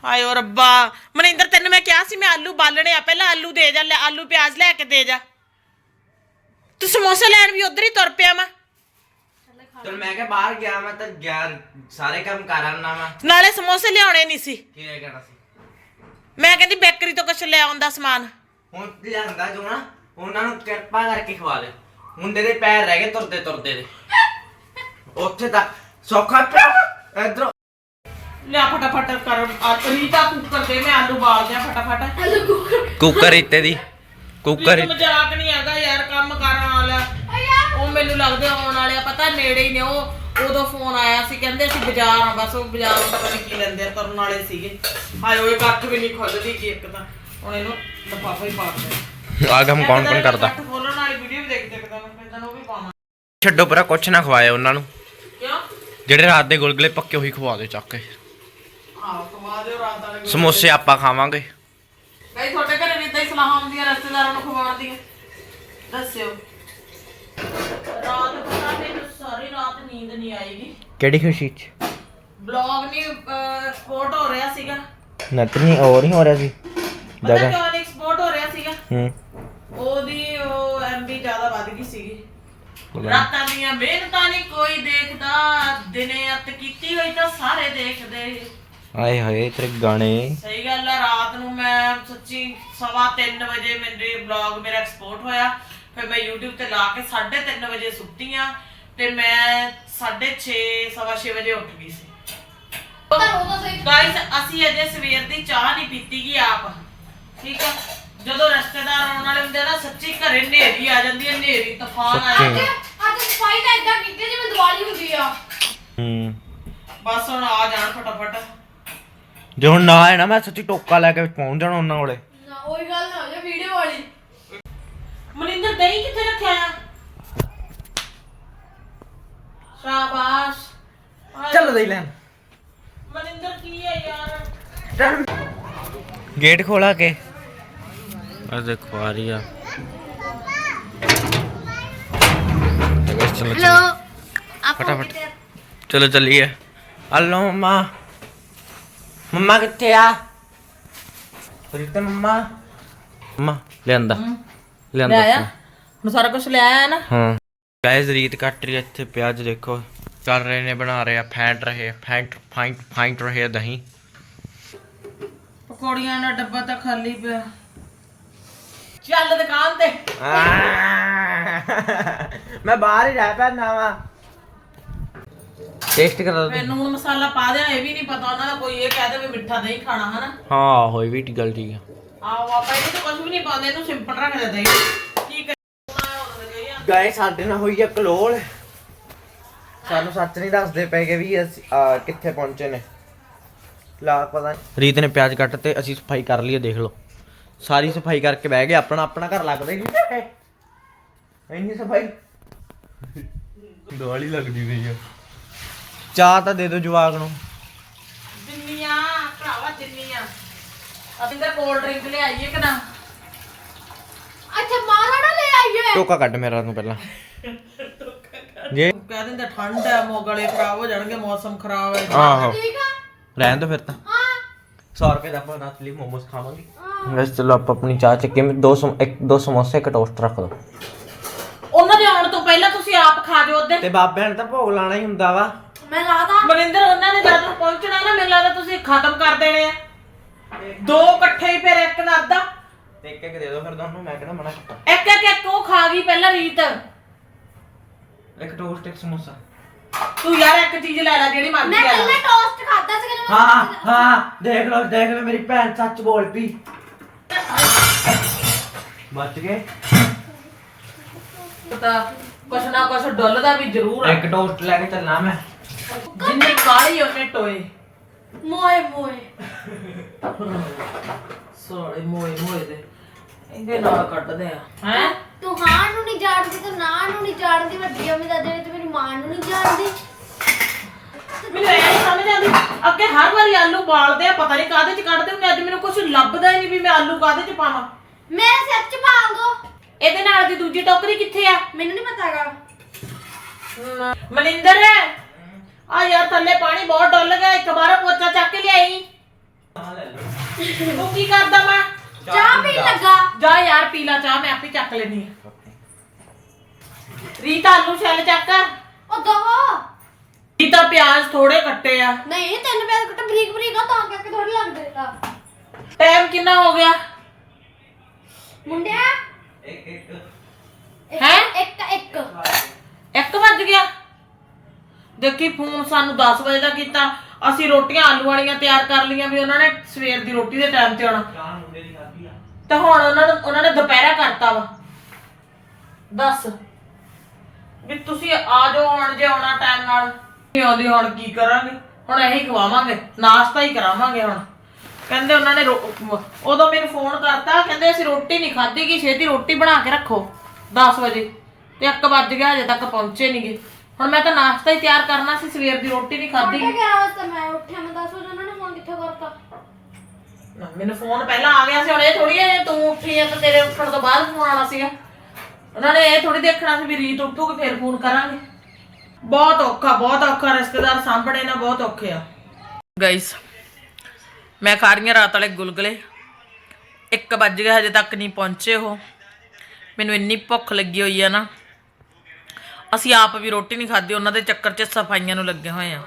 ਹਾਏ ਓ ਰੱਬਾ। ਮਨਿੰਦਰ ਤੈਨੂੰ ਮੈਂ ਕਿਹਾ ਸੀ ਮੈਂ ਆਲੂ ਬਾਲਣੇ ਆ। ਪਹਿਲਾਂ ਆਲੂ ਦੇ ਜਾ ਲੈ ਆਲੂ ਪਿਆਜ਼ ਲੈ ਕੇ ਦੇ ਜਾ। ਤੂੰ ਸਮੋਸੇ ਲੈਣ ਵੀ ਉਧਰ ਹੀ ਤੁਰ ਪਿਆ ਮੈਂ ਚਲ ਮੈਂ ਕਿਹਾ ਬਾਹਰ ਗਿਆ ਮੈਂ ਤਾਂ ਗਿਆ ਸਾਰੇ ਕੰਮ ਕਰ ਆਉਣਾ ਵਾ। ਨਾਲੇ ਸਮੋਸੇ ਲਿਆਉਣੇ ਨਹੀਂ ਸੀ। ਕੀ ਕਹਿਣਾ ਸੀ? ਮੈਂ ਕਹਿੰਦੀ ਬੇਕਰੀ ਤੋਂ ਕੁਛ ਲੈ ਆਉਂਦਾ ਸਮਾਨ। ਹੁਣ ਲਿਆਂਦਾ ਜੋ ਨਾ ਉਹਨਾਂ ਨੂੰ ਕਿਰਪਾ ਕਰਕੇ ਖਵਾ ਦੇ ਮੁੰਡੇ ਦੇ ਪੈਰ ਰਹਿ ਗਏ ਤੁਰਦੇ ਤੁਰਦੇ ਦੇ। ਉੱਥੇ ਤੱਕ ਸੌਖਾ ਪਿਆ ਇਧਰ। ਲਿਆ ਫਟਾਫਟ ਕਰ ਆ ਰੀਤਾ ਕੁੱਕਰ ਦੇ ਮੈਂ ਆਲੂ ਬਾਲ ਦਿਆਂ ਫਟਾਫਟ। ਕੁੱਕਰ ਇੱਥੇ ਦੀ। ਕੁੱਕਰ ਮਜ਼ਾਕ ਨਹੀਂ ਹੈਗਾ ਯਾਰ ਕੰਮ ਕਰਨ ਵਾਲਾ ਉਹ ਮੈਨੂੰ ਲੱਗਦਾ ਆਉਣ ਵਾਲੇ ਆ ਪਤਾ ਨੇੜੇ ਹੀ ਨੇ ਉਹ ਉਦੋਂ ਫੋਨ ਆਇਆ ਸੀ ਕਹਿੰਦੇ ਅਸੀਂ ਬਾਜ਼ਾਰ ਆ ਬਸ ਉਹ ਬਾਜ਼ਾਰ ਤੋਂ ਪਤਾ ਨਹੀਂ ਕੀ ਲੈਂਦੇ ਆ ਕਰਨ ਵਾਲੇ ਸੀਗੇ। ਹਾਏ ਓਏ ਕੱਖ ਵੀ ਨਹੀਂ ਖੁੱਲਦੀ ਕੀ ਇੱਕ ਤਾਂ। ਹੁਣ ਇਹਨੂੰ ਲਫਾਫਾ ਹੀ ਪਾ ਦੇ ਆ ਕੰਮ ਕੌਣ ਕੌਣ ਕਰਦਾ? ਕੱਖ ਖੋਲਣ ਵਾਲੀ ਵੀਡੀਓ ਵੀ ਦੇਖ ਦੇਖਦਾ ਮੈਂ ਫਿਰ ਉਹ ਵੀ ਪਾਵਾਂ। ਛੱਡੋ ਪਰਾ ਕੁਛ ਨਾ ਖਵਾਏ ਉਹਨਾਂ ਨੂੰ। ਕਿਉਂ? ਜਿਹੜੇ ਰਾਤ ਦੇ ਗੁਲਗੁਲੇ ਪੱਕੇ ਉਹੀ ਖਵਾ ਦਿਓ ਚੱਕ ਕੇ। ਆਹ ਕਮਾ ਦਿਓ ਰਾਤ ਵਾਲੇ ਗੁਲਗੁਲੇ। ਸਮੋਸੇ ਆਪਾਂ ਖਾਵਾਂਗੇ। ਗਈ ਤੁਹਾਡੇ ਘਰੇ ਵੀ ਇਦਾਂ ਹੀ ਸਲਾਹਾਂ ਹੁੰਦੀਆਂ ਰਿਸ਼ਤੇਦਾਰਾਂ ਨੂੰ ਖਵਾਉਣ ਦੀਆਂ। ਦੱਸਿਓ। ਰਾਤ ਪਤਾ ਮੈਨੂੰ ਸਾਰੀ ਰਾਤ ਨੀਂਦ ਨਹੀਂ ਆਏਗੀ ਕਿਹੜੀ ਖੁਸ਼ੀ ਚ? ਬਲੌਗ ਨਹੀਂ ਐਕਸਪੋਰਟ ਹੋ ਰਿਹਾ ਸੀਗਾ। ਨੈਟ ਨਹੀਂ ਹੀ ਹੋ ਰਿਹਾ ਸੀ। ਪਤਾ ਕਿਉਂ ਨਹੀਂ ਐਕਸਪੋਰਟ ਹੋ ਰਿਹਾ ਸੀਗਾ? ਹੂੰ। ਉਹਦੀ ਉਹ ਐਮਬੀ ਜ਼ਿਆਦਾ ਵੱਧ ਗਈ ਸੀਗੀ। ਰਾਤਾਂ ਦੀਆਂ ਮਿਹਨਤਾਂ ਨਹੀਂ ਕੋਈ ਦੇਖਦਾ ਦਿਨੇ ਅੱਤ ਕੀਤੀ ਹੋਈ ਤਾਂ ਸਾਰੇ ਦੇਖਦੇ। ਆਏ ਹਾਏ ਤੇਰੇ ਗਾਣੇ। ਸਹੀ ਗੱਲ ਆ ਰਾਤ ਨੂੰ ਮੈਂ ਸੱਚੀ ਸਵਾ 3 ਵਜੇ ਮੇਰੇ ਵਲੌਗ ਮੇਰਾ ਐਕਸਪੋਰਟ ਹੋਇਆ। ਫਿਰ ਮੈਂ YouTube ਤੇ ਲਾ ਕੇ 3:30 ਵਜੇ ਸੁੱਤੀ ਆ ਤੇ ਮੈਂ 6:30 ਸਵਾ 6 ਵਜੇ ਉੱਠ ਗਈ ਸੀ। ਗਾਇਸ ਅਸੀਂ ਅਜੇ ਸਵੇਰ ਦੀ ਚਾਹ ਨਹੀਂ ਪੀਤੀ ਗੀ ਆਪ। ਠੀਕ ਆ? ਜਦੋਂ ਰਿਸ਼ਤੇਦਾਰ ਆਉਣ ਵਾਲੇ ਹੁੰਦੇ ਆ ਨਾ ਸੱਚੀ ਘਰੇ ਹਨੇਰੀ ਆ ਜਾਂਦੀ ਹੈ ਹਨੇਰੀ ਤੂਫਾਨ ਆ। ਜਾਂਦਾ। ਅੱਜ ਸਫ਼ਾਈ ਤਾਂ ਇਦਾਂ ਕੀਤੀ ਜਿਵੇਂ ਦੀਵਾਲੀ ਹੁੰਦੀ ਆ। ਹੂੰ। ਬਸ ਹੁਣ ਆ ਜਾਣ ਫਟਾਫਟ। ਜੇ ਹੁਣ ਨਾ ਹੈ ਨਾ ਮੈਂ ਸੱਚੀ ਟੋਕਾ ਲੈ ਕੇ ਪਹੁੰਚ ਜਾਣਾ ਉਹਨਾਂ ਕੋਲੇ। ਨਾ ਉਹੀ ਗੱਲ ਨਾ ਹੋ ਜਾ ਵੀਡੀਓ ਵਾਲੀ। ਮਨਿੰਦਰ ਦਹੀਂ ਕਿੱਥੇ ਰੱਖਿਆ ਆ? ਸ਼ਾਬਾਸ਼। ਚੱਲ ਦੇ ਲੈਣ। ਮਨਿੰਦਰ ਕੀ ਹੈ ਯਾਰ? ਗੇਟ ਖੋਲਾ ਕੇ। ਆ ਦੇਖੋ ਆ ਰਹੀ ਆ। ਚਲੋ ਚਲੋ। ਫਟਾਫਟ। ਚਲੋ ਚੱਲੀਏ। ਹਲੋ ਮਮਾ। ਮਮਾ ਕਿੱਥੇ ਆ? ਰੀਤਾ ਮਮਾ। ਮਮਾ ਲਿਆਂਦਾ। ਲਿਆਂਦਾ ਹੁਣ ਸਾਰਾ ਕੁਝ ਲੈ ਆਇਆ ਨਾ। ਹਾਂ। ਗਾਇਸ ਰੀਤ ਕੱਟ ਰਹੀ ਹੈ ਇੱਥੇ ਪਿਆਜ਼ ਦੇਖੋ। ਕਰ ਰਹੇ ਨੇ ਬਣਾ ਰਹੇ ਆ ਫੈਂਟ ਰਹੇ ਫੈਂਟ ਫਾਈਂਟ ਫਾਈਂਟ ਰਹੇ ਆ ਦਹੀਂ। ਪਕੌੜੀਆਂ ਦਾ ਡੱਬਾ ਤਾਂ ਖਾਲੀ ਪਿਆ। ਚੱਲ ਦੁਕਾਨ ਤੇ। ਮੈਂ ਬਾਹਰ ਹੀ ਰਹਿ ਪੈਣਾ ਵਾ। ਟੇਸਟ ਕਰਾ ਦੋ ਮੈਨੂੰ ਹੁਣ ਮਸਾਲਾ ਪਾ ਦਿਆ ਇਹ ਵੀ ਨਹੀਂ ਪਤਾ ਉਹਨਾਂ ਦਾ ਕੋਈ ਇਹ ਕਹਿ ਦੇ ਵੀ ਮਿੱਠਾ ਦਹੀਂ ਖਾਣਾ ਹਨਾ? ਹਾਂ ਹੋਈ ਵੀ ਗੱਲ ਠੀਕ ਆ। ਆਓ ਆਪਾਂ ਇਹਦੇ ਤੇ ਕੁਝ ਵੀ ਨਹੀਂ ਪਾਉਂਦੇ ਇਹਨੂੰ ਸਿੰਪਲ ਰੱਖਦੇ ਦਹੀਂ ਕੀ ਕਰੀਏ? ਗਾਇਸ ਸਾਡੇ ਨਾਲ ਹੋਈ ਆ ਕਲੋਲ। ਸਾਨੂੰ ਸੱਚ ਨਹੀਂ ਦੱਸਦੇ ਪਏ ਕਿ ਵੀ ਅਸੀਂ ਕਿੱਥੇ ਪਹੁੰਚੇ ਨੇ। ਲਾ ਪਤਾ ਨੀ। ਰੀਤ ਨੇ ਪਿਆਜ਼ ਕੱਟ ਤੇ ਅਸੀਂ ਸਫ਼ਾਈ ਕਰ ਲਈ ਆ, ਦੇਖ ਲਓ। ਸਾਰੀ ਸਫ਼ਾਈ ਕਰਕੇ ਬਹਿ ਗਏ ਆਪਣਾ ਆਪਣਾ ਘਰ ਲੱਗਦਾ ਹੀ ਨਹੀਂ ਇੰਨੀ ਸਫ਼ਾਈ। ਦਿਵਾਲੀ ਲੱਗਦੀ ਪਈ ਆ। ਚਾਹ ਤਾਂ ਦੇ ਦਿਓ ਜਵਾਕ ਨੂੰ। ਜਿੰਨੀਆਂ ਭਰਾਵਾ ਜਿੰਨੀਆਂ। ਅਬਿੰਦਰ ਕੋਲਡ ਡਰਿੰਕ ਲਿਆਈਏ ਕਿ ਨਾ ਅੱਛਾ ਮਾਰਾ ਨਾ ਲੈ ਆਈਏ। ਟੋਕਾ ਕੱਢ ਮੇਰਾ ਨੂੰ ਪਹਿਲਾਂ। ਜੇ ਕਹਿ ਦਿੰਦੇ ਠੰਡ ਹੈ ਮੋ ਗਲੇ ਖਰਾਬ ਹੋ ਜਾਣਗੇ ਮੌਸਮ ਖਰਾਬ ਹੈ। ਆਹੋ। ਠੀਕ ਆ। ਰਹਿਣ ਦੋ ਫਿਰ ਤਾਂ। ਹਾਂ। 100 ਰੁਪਏ ਦਾ ਆਪਾਂ ਰਾਤ ਲਈ ਮੋਮੋਸ ਖਾਵਾਂਗੇ। ਵੈਸੇ ਚਲੋ ਆਪਾਂ ਆਪਣੀ ਚਾਹ ਚੱਕੇ ਮੈਂ ਦੋ ਸਮ ਇੱਕ ਦੋ ਸਮੋਸੇ ਇੱਕ ਟੋਸਟ ਰੱਖ ਦੋ। ਉਹਨਾਂ ਦੇ ਆਉਣ ਤੋਂ ਪਹਿਲਾਂ ਤੁਸੀਂ ਆਪ ਖਾ ਜਾਓ ਉਹਦੇ ਤੇ ਬਾਬਿਆਂ ਨੇ ਤਾਂ ਭੋਗ ਲਾਣਾ ਹੀ ਹੁੰਦਾ ਵਾ। ਮੈਂ ਲਾਦਾ। ਮਨਿੰਦਰ ਉਹਨਾਂ ਨੇ ਜਦੋਂ ਪਹੁੰਚਣਾ ਨਾ ਮੈਨੂੰ ਲੱਗਦਾ ਤੁਸੀਂ ਖਤਮ ਕਰ ਦੇਣੇ ਆ। ਦੋ ਇਕੱਠੇ ਹੀ ਫਿਰ ਇੱਕ ਨਾ ਅੱਧਾ। ਤੇ ਇੱਕ ਇੱਕ ਦੇ ਦਿਓ ਫਿਰ ਦੋਨੋਂ ਮੈਂ ਕਿਹੜਾ ਮਨਾ ਕੀਤਾ? ਇੱਕ ਇੱਕ ਇੱਕ ਉਹ ਖਾ ਗਈ ਪਹਿਲਾਂ ਰੀਤ। ਇੱਕ ਟੋਸਟ ਇੱਕ ਸਮੋਸਾ। ਤੂੰ ਯਾਰ ਇੱਕ ਚੀਜ਼ ਲੈ ਲੈ ਜਿਹੜੀ ਮਰਜ਼ੀ ਮੈਂ ਲੈ ਟੋਸਟ ਖਾਦਾ ਸੀ ਜਦੋਂ ਹਾਂ ਹਾਂ ਦੇਖ ਲਓ ਦੇਖ ਲਓ ਮੇਰੀ ਭੈਣ ਸੱਚ ਬੋਲ ਪਈ। ਬਚ ਗਏ? ਤਾਂ ਕੁਛ ਨਾ ਕੁਛ ਡੁੱਲਦਾ ਵੀ ਜ਼ਰੂਰ ਆ। ਇੱਕ ਟੋਸਟ ਲੈ ਕੇ ਚੱਲਣਾ ਮੈਂ। ਜਿੰਨੀ ਕਾਲੀ ਉਹਨੇ ਟੋਏ ਮੋਏ ਮੋਏ ਸੋੜੇ ਮੋਏ ਮੋਏ ਦੇ। ਇਹਦੇ ਨਾਲ ਕੱਢਦੇ ਆ। ਹੈ? ਤੂੰ ਹਾਂ ਨੂੰ ਨਹੀਂ ਜਾਣਦੀ ਤੂੰ ਨਾ ਨੂੰ ਨਹੀਂ ਜਾਣਦੀ ਵੱਡੀ ਅਮੀ ਦਾ ਜਿਹੜੇ ਤੂੰ ਮੇਰੀ ਮਾਂ ਨੂੰ ਨਹੀਂ ਜਾਣਦੀ। ਮੈਨੂੰ ਇਹ ਨੀ ਸਮਝ ਆਉਂਦੀ। ਅੱਗੇ ਹਰ ਵਾਰੀ ਆਲੂ ਬਾਲਦੇ ਆ ਪਤਾ ਨਹੀਂ ਕਾਹਦੇ ਚ ਕੱਢਦੇ ਹੁੰਦੇ ਅੱਜ ਮੈਨੂੰ ਕੁਝ ਲੱਭਦਾ ਹੀ ਨਹੀਂ ਵੀ ਮੈਂ ਆਲੂ ਕਾਹਦੇ ਚ ਪਾਵਾਂ। ਮੈਂ ਸਿਰ ਚ ਪਾਲ ਦੋ ਇਹਦੇ ਨਾਲ ਦੀ ਦੂਜੀ ਟੋਕਰੀ ਕਿੱਥੇ ਆ? ਮੈਨੂੰ ਨਹੀਂ ਪਤਾਗਾ। ਮਨਿੰਦਰ। ਆ ਯਾਰ ਥੱਲੇ ਪਾਣੀ ਬਹੁਤ ਡੁੱਲ ਗਿਆ ਇੱਕ ਵਾਰ ਪੋਚਾ ਚੱਕ ਕੇ ਲਿਆਈ ਤੂੰ ਕੀ ਕਰਦਾ ਮੈਂ ਚਾਹ ਪੀਣ ਲੱਗਾ ਜਾ ਯਾਰ ਪੀ ਲਾ ਚਾਹ ਮੈਂ ਆਪੇ ਚੱਕ ਲੈਣੀ ਆ ਰੀਤਾ ਆਲੂ ਛੱਲ ਚੱਕ ਉਹ ਦੋ ਰੀਤਾ ਪਿਆਜ਼ ਥੋੜੇ ਕੱਟੇ ਆ ਨਹੀਂ ਤਿੰਨ ਪੈਰ ਕੱਟ ਬਰੀਕ ਬਰੀਕ ਆ ਤਾਂ ਕਰਕੇ ਥੋੜੀ ਲੱਗਦੇ ਆ ਟਾਈਮ ਕਿੰਨਾ ਹੋ ਗਿਆ ਮੁੰਡਿਆ ਇੱਕ ਇੱਕ ਇੱਕ- ਹੈਂ? ਇੱਕ ਇੱਕ 1 ਵੱਜ ਗਿਆ ਦੇਖੀ ਫੋਨ ਸਾਨੂੰ 10 ਵਜੇ ਦਾ ਕੀਤਾ ਅਸੀਂ ਰੋਟੀਆਂ ਆਲੂ ਵਾਲੀਆਂ ਤਿਆਰ ਕਰ ਲਈਆਂ ਵੀ ਉਹਨਾਂ ਨੇ ਸਵੇਰ ਦੀ ਰੋਟੀ ਦੇ ਟਾਈਮ ਤੇ ਆਉਣਾ। ਚਾਹ ਮੁੰਡੇ ਦੀ ਖਾਧੀ ਆ। ਤੇ ਹੁਣ ਉਹਨਾਂ ਨੂੰ ਉਹਨਾਂ ਨੇ ਦੁਪਹਿਰਾ ਕਰਤਾ ਵਾ। ਦੱਸ ਵੀ ਤੁਸੀਂ ਆ ਜਾਓ ਹੁਣ ਜੇ ਆਉਣਾ ਟਾਈਮ ਨਾਲ। ਨਹੀਂ ਆਉਂਦੀ ਹੁਣ ਕੀ ਕਰਾਂਗੇ? ਹੁਣ ਇਹੀ ਖਵਾਵਾਂਗੇ ਨਾਸ਼ਤਾ ਹੀ ਕਰਾਵਾਂਗੇ ਹੁਣ। ਕਹਿੰਦੇ ਉਹਨਾਂ ਨੇ ਰੋ- ਉਦੋਂ ਮੈਨੂੰ ਫੋਨ ਕਰਤਾ ਕਹਿੰਦੇ ਅਸੀਂ ਰੋਟੀ ਨਹੀਂ ਖਾਧੀ ਗੀ ਛੇਤੀ ਰੋਟੀ ਬਣਾ ਕੇ ਰੱਖੋ 10 ਵਜੇ। ਤੇ 1 ਵੱਜ ਗਿਆ ਹਜੇ ਤੱਕ ਪਹੁੰਚੇ ਨਹੀਂਗੇ ਹੁਣ ਮੈਂ ਤਾਂ ਨਾਸ਼ਤਾ ਹੀ ਤਿਆਰ ਕਰਨਾ ਸੀ ਸਵੇਰ ਦੀ ਰੋਟੀ ਨਹੀਂ ਖਾਧੀ। ਸਾਢੇ 11 ਵਜੇ ਤਾਂ ਮੈਂ ਉੱਠਿਆ ਮੈਂ 10 ਵਜੇ ਉਹਨਾਂ ਨੇ ਫੋਨ ਕਿੱਥੋਂ ਕਰਤਾ? ਨਾ, ਮੈਨੂੰ ਫੋਨ ਪਹਿਲਾਂ ਆ ਗਿਆ ਸੀ ਹੁਣ ਇਹ ਥੋੜੀ ਹੈ ਤੂੰ ਉੱਠੀ ਹੈ ਤਾਂ ਤੇਰੇ ਉੱਠਣ ਤੋਂ ਬਾਅਦ ਫੋਨ ਆਉਣਾ ਸੀਗਾ। ਉਹਨਾਂ ਨੇ ਇਹ ਥੋੜੀ ਦੇਖਣਾ ਸੀ ਵੀ ਰੀਤ ਉੱਠੂਗੀ ਫਿਰ ਫੋਨ ਕਰਾਂਗੇ। ਬਹੁਤ ਔਖਾ ਬਹੁਤ ਔਖਾ ਰਿਸ਼ਤੇਦਾਰ ਸਾਂਭਣੇ ਨਾ ਬਹੁਤ ਔਖੇ ਆ। ਗਾਇਸ ਮੈਂ ਖਾ ਰਹੀ ਹਾਂ ਰਾਤ ਵਾਲੇ ਗੁਲਗੁਲੇ। 1 ਵੱਜ ਗਿਆ ਹਜੇ ਤੱਕ ਨਹੀਂ ਪਹੁੰਚੇ ਉਹ। ਮੈਨੂੰ ਇੰਨੀ ਭੁੱਖ ਲੱਗੀ ਹੋਈ ਆ ਨਾ। ਅਸੀਂ ਆਪ ਵੀ ਰੋਟੀ ਨਹੀਂ ਖਾਧੀ ਉਹਨਾਂ ਦੇ ਚੱਕਰ 'ਚ ਸਫਾਈਆਂ ਨੂੰ ਲੱਗੇ ਹੋਏ ਆ।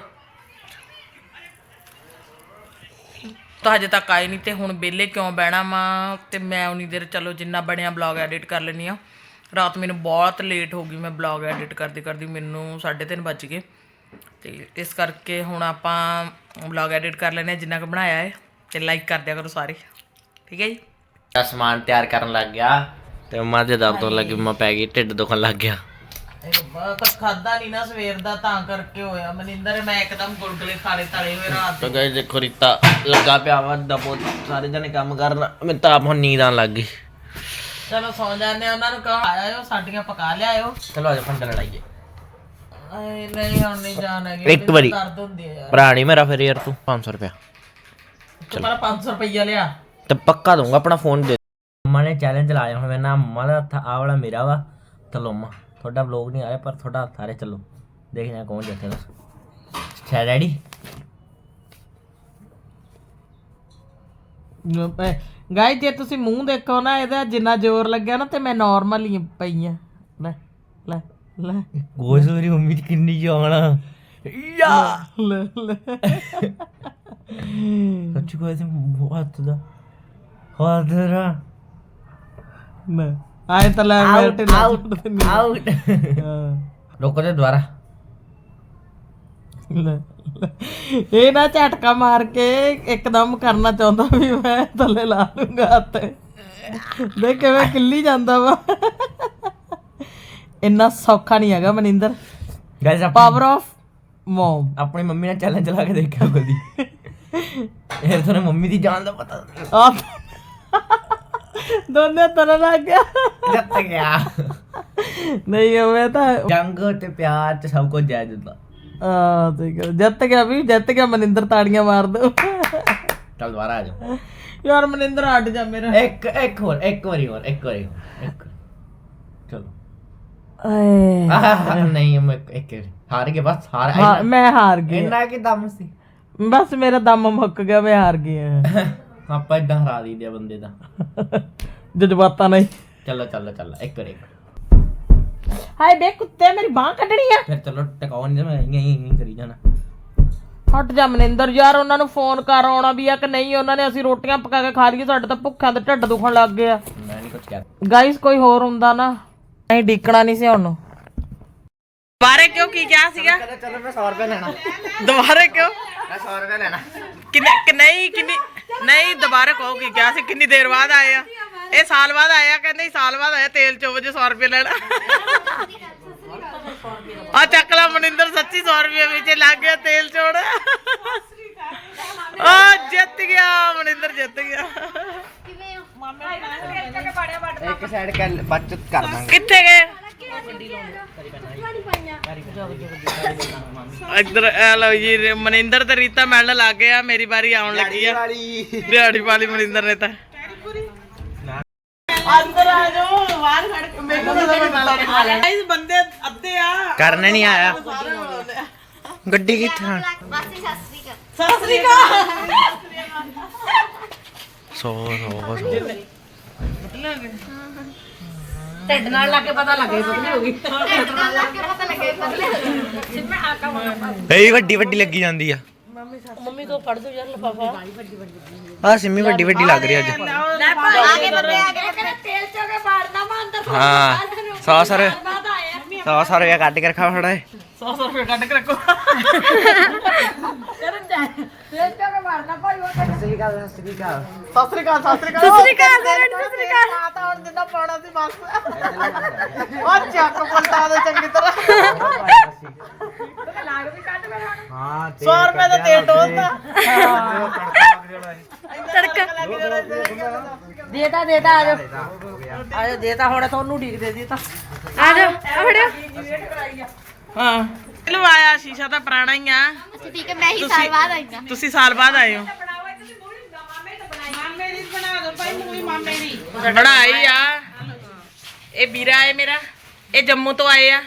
ਤਾਂ ਹਜੇ ਤੱਕ ਆਏ ਨਹੀਂ ਤੇ ਹੁਣ ਵਿਹਲੇ ਕਿਉਂ ਬਹਿਣਾ ਵਾ? ਤੇ ਮੈਂ ਉਨੀ ਦੇਰ ਚਲੋ ਜਿੰਨਾ ਬਣਿਆ ਬਲੌਗ ਐਡਿਟ ਕਰ ਲੈਣੀ ਆ ਰਾਤ ਮੈਨੂੰ ਬਹੁਤ ਲੇਟ ਹੋ ਗਈ ਮੈਂ ਬਲੌਗ ਐਡਿਟ ਕਰਦੀ ਕਰਦੀ ਮੈਨੂੰ 3:30 ਵੱਜ ਗਏ। ਤੇ ਇਸ ਕਰਕੇ ਹੁਣ ਆਪਾਂ ਬਲੌਗ ਐਡਿਟ ਕਰ ਲੈਣੇ ਜਿੰਨਾ ਕੁ ਬਣਾਇਆ ਹੈ। ਤੇ ਲਾਈਕ ਕਰ ਦਿਆ ਕਰੋ ਸਾਰੇ। ਠੀਕ ਹੈ ਜੀ? ਦਾ ਸਮਾਨ ਤਿਆਰ ਕਰਨ ਲੱਗ ਗਿਆ। ਤੇ ਮੰਮਾ ਦੇ ਦਰਦ ਤੋਂ ਲੱਗੀ ਮੰਮਾ ਪੈ ਗਈ ਢਿੱਡ ਦੁਖਣ ਲੱਗ ਗਿਆ। ਤਾਂ ਖਾਦਾ ਨਹੀਂ ਨਾ ਸਵੇਰ ਦਾ ਤਾਂ ਕਰਕੇ ਹੋਇਆ। ਮਨਿੰਦਰ ਮੈਂ ਇੱਕਦਮ ਗੁਲਗੁਲੇ ਖਾਲੇ ਤਲੇ ਹੋਏ ਰਾਤ ਤਾਂ ਗਾਇਸ ਦੇਖੋ ਰੀਤਾ ਲੱਗਾ ਪਿਆ ਵਾ ਦਬੋ ਸਾਰੇ ਜਣੇ ਕੰਮ ਕਰਨ। ਮੈਨੂੰ ਤਾਂ ਆਪ ਹੁਣ ਨੀਂਦ ਆਉਣ ਲੱਗ ਗਈ। ਚਲੋ ਸੌ ਜਾਂਦੇ ਆ ਉਹਨਾਂ ਨੂੰ ਕਹੋ ਆਇਓ ਸਾਡੀਆਂ ਪਕਾ ਲਿਆਇਓ। ਚਲੋ ਅੱਜ ਫੰਡਾ ਲੜਾਈਏ। ਆਏ ਨਹੀਂ ਹੁਣ ਨਹੀਂ ਜਾਣਾਗੇ ਇੱਕ ਵਾਰੀ। ਦਰਦ ਹੁੰਦੀ ਹੈ ਯਾਰ। ਭਰਾ ਨਹੀਂ ਮੇਰਾ ਫਿਰ ਯਾਰ ਤੂੰ 500 ਰੁਪਇਆ। ਤੂੰ ਮੇਰਾ 500 ਰੁਪਈਆ ਲਿਆ। ਤੇ ਪੱਕਾ ਦਊਂਗਾ ਆਪਣਾ ਫੋਨ ਦੇ ਮੰਮਾ ਨੇ ਚੈਲੰਜ ਲਾਇਆ ਹੁਣ ਮੇਰਾ ਮੰਮਾ ਦਾ ਹੱਥ ਆ ਵਾਲਾ ਮੇਰਾ ਵਾ ਚਲੋ ਮੰਮਾ ਤੁਹਾਡਾ ਵਲੌਗ ਨਹੀਂ ਆਇਆ ਪਰ ਤੁਹਾਡਾ ਹੱਥ ਸਾਰੇ ਚੱਲੋ। ਦੇਖਦੇ ਹਾਂ ਕੌਣ ਜਿੱਤੇਗਾ। ਹੈ ਰੈਡੀ ਗਾਈ ਜੇ ਤੁਸੀਂ ਮੂੰਹ ਦੇਖੋ ਨਾ ਇਹਦਾ ਜਿੰਨਾ ਜ਼ੋਰ ਲੱਗਿਆ ਨਾ ਤੇ ਮੈਂ ਨਾਰਮਲ ਹੀ ਪਈ ਆ ਲੈ ਲੈ ਲੈ। ਗੋਸ਼ ਮੇਰੀ ਮੰਮੀ ਦੀ ਕਿੰਨੀ ਜਾਣਾ ਯਾ! ਲੈ ਲੈ। ਸੱਚੀ ਕੋਈ ਤੇ ਹੱਥ ਦਾ ਹਾਦਰਾ ਲੈ ਆਏ ਤਾਂ ਲੈ ਮੇਰੇ ਢਿੱਡ ਆਊਟ ਆਊਟ ਰੁਕੋ ਤੇ ਦੁਬਾਰਾ। ਇਹ ਨਾ ਝਟਕਾ ਮਾਰ ਕੇ ਇੱਕਦਮ ਕਰਨਾ ਚਾਹੁੰਦਾ ਵੀ ਮੈਂ ਥੱਲੇ ਲਾ ਲੂੰਗਾ ਹੱਥ ਦੇਖ ਕਿਵੇਂ ਕਿੱਲੀ ਜਾਂਦਾ ਵਾ ਇੰਨਾ ਸੌਖਾ ਨਹੀਂ ਹੈਗਾ Maninder guys power off mum ਆਪਣੀ ਮੰਮੀ ਨਾਲ ਚੈਲੰਜ ਲਾ ਕੇ ਦੇਖਿਓ ਕਦੀ ਇਹ ਤੁਹਾਨੂੰ ਮੰਮੀ ਦੀ ਜਾਨ ਦਾ ਪਤਾ ਆ ਦੋਨੇ ਤਰ੍ਹਾਂ ਲੱਗ ਗਿਆ ਜੱਤ ਗਿਆ। ਨਹੀਂ ਹੋਵੇ ਤਾਂ ਜੰਗ ਤੇ ਪਿਆਰ ਤੇ ਸਭ ਕੁਝ ਜਾਇਜ਼ ਹੁੰਦਾ। ਆ ਠੀਕ ਹੈ। ਜਿੱਤ ਗਿਆ ਵੀ ਜਿੱਤ ਗਿਆ ਮਨਿੰਦਰ ਤਾੜੀਆਂ ਮਾਰ ਦੋ। ਚੱਲ ਦੁਬਾਰਾ ਆ ਜਾਓ। ਯਾਰ ਮਨਿੰਦਰ ਹਟ ਜਾ ਮੇਰਾ। ਇੱਕ ਇੱਕ ਹੋਰ ਇੱਕ ਵਾਰੀ ਹੋਰ ਇੱਕ ਵਾਰੀ ਹੋਰ ਇੱਕ ਚਲੋ। ਏ ਆਹ, ਨਹੀਂ ਮੈਂ ਇੱਕ। ਹਾਰ ਗਏ ਬਸ ਹਾਰ ਹਾਂ ਮੈਂ ਹਾਰ ਗਈ। ਇੰਨਾ ਕੀ ਦਮ ਸੀ। ਬਸ ਮੇਰਾ ਦਮ ਮੁੱਕ ਗਿਆ ਮੈਂ ਹਾਰ ਗਈ ਹਾਂ। ਆਪਾਂ ਇਦਾਂ ਹਰਾ ਦਈਦੇ ਆ ਬੰਦੇ ਦਾ। ਜਜ਼ਬਾਤਾਂ ਨਹੀਂ। ਚਲੋ ਚਲੋ ਚਲੋ ਇੱਕ ਵਾਰੀ ਇੱਕ ਵਾਰੀ। ਹਾਏ ਬੇ ਕੁੱਤੇ ਮੇਰੀ ਬਾਹ ਕੱਢਣੀ ਆ। ਫਿਰ ਚਲੋ ਟਿਕਾਉ ਨਹੀਂ ਮੈਂ ਇੰਨੀ ਇੰਨੀ ਕਰੀ ਜਾਣਾ। ਹਟ ਜਾ ਮਨਿੰਦਰ ਯਾਰ ਉਹਨਾਂ ਨੂੰ ਫੋਨ ਕਰ ਆਉਣਾ ਵੀ ਆ ਕਿ ਨਹੀਂ ਉਹਨਾਂ ਨੇ ਅਸੀਂ ਰੋਟੀਆਂ ਪਕਾ ਕੇ ਖਾ ਲਈਏ ਸਾਡੇ ਤਾਂ ਭੁੱਖਾਂ ਤੇ ਢਿੱਡ ਦੁਖਣ ਲੱਗ ਗਿਆ ਮੈਂ ਨਹੀਂ ਕੁਝ ਕਿਹਾ। ਗਾਈਸ ਕੋਈ ਹੋਰ ਹੁੰਦਾ ਨਾ ਨਹੀਂ ਡੀਕਣਾ ਨਹੀਂ ਸੀ ਉਹਨੂੰ। ਦੁਬਾਰੇ ਕਿਉਂ ਕੀ ਕਿਹਾ ਸੀਗਾ? ਚਲੋ ਮੈਂ 100 ਰੁਪਏ ਲੈਣਾ। ਦੁਬਾਰੇ ਕਿਉਂ? ਮੈਂ 100 ਰੁਪਏ ਲੈਣਾ। ਕਿੰਨੇ ਕਿ ਨਹੀਂ ਕਿੰਨੀ ਨਹੀਂ ਦੁਬਾਰਾ ਕਹੋ ਕੀ ਕਿਹਾ ਸੀ ਕਿੰਨੀ ਦੇਰ ਬਾਅਦ ਆਏ ਆ? ਇਹ ਸਾਲ ਬਾਅਦ ਆਇਆ ਕਹਿੰਦੇ ਸਾਲ ਬਾਅਦ ਆਇਆ ਤੇਲ ਚੋਂ ਵਜੇ 100 ਰੁਪਏ ਲੈਣਾ। ਆ ਚੱਕ ਲਾ ਮਨਿੰਦਰ ਸੱਚੀ 100 ਰੁਪਏ ਵਿੱਚ ਲੱਗ ਗਿਆ ਤੇਲ ਚੋੜ ਆ ਜਿੱਤ ਗਿਆ ਮਨਿੰਦਰ ਜਿੱਤ ਗਿਆ। ਇੱਕ ਸਾਈਡ ਕੱਲ ਬਚਤ ਕਰ ਦਾਂਗੇ। ਕਿੱਥੇ ਗਏ? ਇੱਧਰ ਇਹ ਲਓ ਜੀ ਮਨਿੰਦਰ ਤੇ ਰੀਤਾ ਮਿਲਣ ਲੱਗ ਗਏ ਆ ਮੇਰੀ ਵਾਰੀ ਆਉਣ ਲੱਗੀ ਆ। ਦਿਹਾੜੀ ਵਾਲੀ। ਮਨਿੰਦਰ ਨੇ ਤਾਂ। ਅੰਦਰ ਆ ਜਾਓ ਬਾਹਰ ਖੜ ਕੇ। ਮੈਨੂੰ ਤਾਂ ਗਾਇਸ ਬੰਦੇ ਅੱਧੇ ਆ। ਕਰਨੇ ਨਹੀਂ ਆਇਆ। ਗੱਡੀ ਕਿੱਥੇ ਆ? ਬਸ ਸਸਰੀ ਕਰ ਸਤਿ ਸ੍ਰੀ ਅਕਾਲ। ਸੋ ਸੋ ਸੋ। ਢਿੱਡ ਨਾਲ ਕੇ ਪਤਾ ਲੱਗੇ ਪਤਲੀ ਹੋ ਗਈ। ਇਹ ਵੱਡੀ ਵੱਡੀ ਲੱਗੀ ਜਾਂਦੀ ਆ। ਮੰਮੀ ਤੋਂ ਫੜ ਦੋ ਯਾਰ ਲਫਾਫਾ। ਆ ਸਿੰਮੀ ਵੱਡੀ ਵੱਡੀ ਲੱਗ ਰਹੀ ਅੱਜ। ਆਗੇ ਬੰਦੇ ਆਗੇ ਕਹਿੰਦੇ ਤੇਲ ਚੋ ਕੇ ਮਾਰਨਾ ਮੈਂ ਅੰਦਰ। ਹਾਂ ਸੌ ਸਰ। ਸੌ ਸੌ ਰੁਪਇਆ ਕੱਢ ਕੇ ਰੱਖਾ ਫੜਾ ਏ 100 ਰੁਪਏ ਕੱਢ ਕੇ ਰੱਖੋ। ਤੇਲ ਚੋ ਕੇ ਮਾਰਨਾ ਭਾਈ ਉਹ ਸਤਿ ਸ੍ਰੀ ਅਕਾਲ ਸਤਿ ਸ੍ਰੀ ਅਕਾਲ। ਸਤਿ ਸ੍ਰੀ ਅਕਾਲ ਸਤਿ ਸ੍ਰੀ ਅਕਾਲ। ਸਤਿ ਸ੍ਰੀ ਅਕਾਲ ਸਤਿ ਸ੍ਰੀ ਅਕਾਲ ਮਾਤਾ ਹੁਣ ਜਿੰਨਾ ਪਾਉਣਾ ਸੀ ਬਸ। ਉਹ ਚੱਕ ਪਲਟਾ ਦੇ ਚੰਗੀ ਤਰ੍ਹਾਂ। ਹਾਂ 100 ਰੁਪਏ ਦਾ ਤੇਲ ਡੋਲਦਾ। ਦੇਤਾ ਦੇਤਾ ਆ ਜਾ ਆਜੋ ਦੇਤਾ ਹੁਣ ਤੁਹਾਨੂੰ ਢੀਕ ਦੇ ਦਿੱਤਾ ਆ ਜਾ ਆ ਫੜਿਓ। ਹਾਂ। ਲਵਾਇਆ ਸ਼ੀਸ਼ਾ ਤਾਂ ਪੁਰਾਣਾ ਹੀ ਆ। ਅੱਛਾ ਠੀਕ ਹੈ ਮੈਂ ਹੀ ਸਾਲ ਬਾਅਦ ਆਈ ਹਾਂ। ਤੁਸੀਂ ਸਾਲ ਬਾਅਦ ਆਏ ਹੋ। ਬਣਾਈ ਆ। ਇਹ ਵੀਰਾ ਹੈ ਮੇਰਾ। ਇਹ ਜੰਮੂ ਤੋਂ ਆਏ ਆ।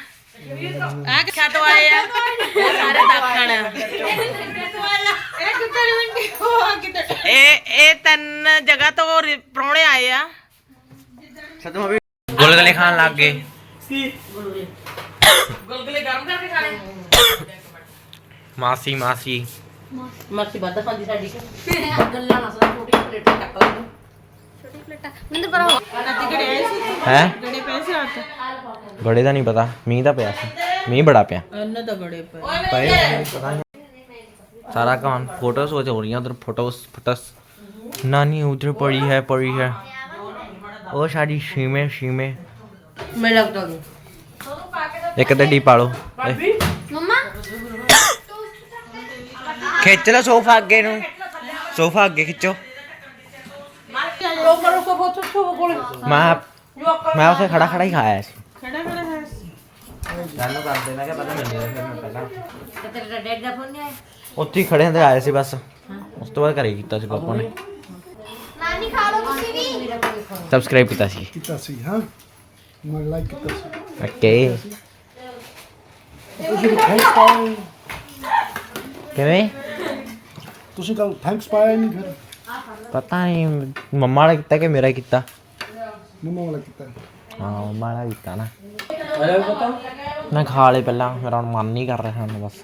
ਆ ਕਿੱਥਾ ਤੋਂ ਆਏ ਆ? ਇਹ ਸਾਰੇ ਦੱਖਣ ਇਹ ਇਹ ਤਿੰਨ ਜਗ੍ਹਾ ਤੋਂ ਰਿ- ਪ੍ਰਾਹੁਣੇ ਆਏ ਆ। ਸਤਮ ਵੀ ਗੁਲਗਲੇ ਖਾਣ ਲੱਗ ਗਏ। ਗੁਲਗੁਲੇ ਗਰਮ ਕਰਕੇ ਖਾਣੇ ਮਾਸੀ ਮਾਸੀ ਮਾਸੀ ਵੱਧ ਖਾਂਦੀ ਸਾਡੀ ਗੱਲਾਂ ਨਾ ਸੁਣਾ ਛੋਟੀ ਪਲੇਟਾਂ ਚੱਕ ਲੈ ਛੋਟੀ ਪਲੇਟਾਂ ਮੈਨੂੰ ਪਰ ਅੱਜ ਗੜੇ ਆਏ ਸੀ ਹੈ ਗੜੇ ਪੈਸੇ ਹੱਥ ਗੜੇ ਦਾ ਨਹੀਂ ਪਤਾ ਮੀਂਹ ਦਾ ਪਿਆ ਸੀ ਮੀਂਹ ਬੜਾ ਪਿਆ ਉਹਨਾਂ ਦਾ ਗੜੇ ਪਏ ਪਏ ਪਤਾ ਨਹੀਂ ਸਾਰਾ ਕਾਨ फोटोस हो हो रही हैं उधर फोटोस फोटोस नानी उधर पड़ी है पड़ी है ਉਹ ਸਾਡੀ ਸ਼ੀਮੇ ਨਹੀਂ ਇੱਕ ਤੇ ਡੀ ਪਾਲੋ ਮੰਮਾ। ਖਿੱਚ ਲਓ ਸੋਫਾ ਅੱਗੇ ਨੂੰ। ਸੋਫਾ ਅੱਗੇ ਖਿੱਚੋ। ਰੋਕੋ ਰੋਕੋ ਬਹੁਤ ਛੋਟੋ ਕੋਲ। ਮੈਂ ਮੈਂ ਉਸੇ ਖੜਾ ਖੜਾ ਹੀ ਖਾਇਆ ਸੀ। ਖੜਾ ਖੜਾ ਹੈ। ਜਾਨੂ ਕਰਦੇ ਮੈਂ ਕਿਹਾ ਪਤਾ ਮੈਨੂੰ ਫਿਰ ਮੈਂ ਪਹਿਲਾਂ। ਤੇ ਤੇਰਾ ਡੈਡ ਦਾ ਫੋਨ ਨਹੀਂ ਆਇਆ? ਉੱਥੇ ਹੀ ਖੜੇ ਹੁੰਦੇ ਆਏ ਸੀ ਬਸ। ਉਸ ਤੋਂ ਬਾਅਦ ਘਰੇ ਕੀਤਾ ਸੀ ਪਾਪਾ ਨੇ। ਨਾਨੀ ਖਾ ਲਓ ਤੁਸੀਂ ਵੀ। ਸਬਸਕ੍ਰਾਈਬ ਕੀਤਾ ਸੀ। ਕੀਤਾ ਸੀ ਹਾਂ। ਮੈਂ ਲਾਈਕ ਕੀਤਾ ਸੀ ਓਕੇ ਤੁਸੀਂ ਥੈਂਕਸ ਪਾਇਆ ਕਿਵੇਂ ਤੁਸੀਂ ਕੱਲ ਥੈਂਕਸ ਪਾਇਆ ਨਹੀਂ ਫਿਰ ਪਤਾ ਨਹੀਂ ਮੰਮਾ ਨੇ ਕੀਤਾ ਕਿ ਮੇਰਾ ਕੀਤਾ ਮੰਮਾ ਵਾਲਾ ਕੀਤਾ ਹਾਂ ਮੰਮਾ ਨੇ ਕੀਤਾ ਨਾ ਮੈਂ ਖਾ ਲਏ ਪਹਿਲਾਂ ਮੇਰਾ ਹੁਣ ਮਨ ਨਹੀਂ ਕਰ ਰਿਹਾ ਹੁਣ ਬਸ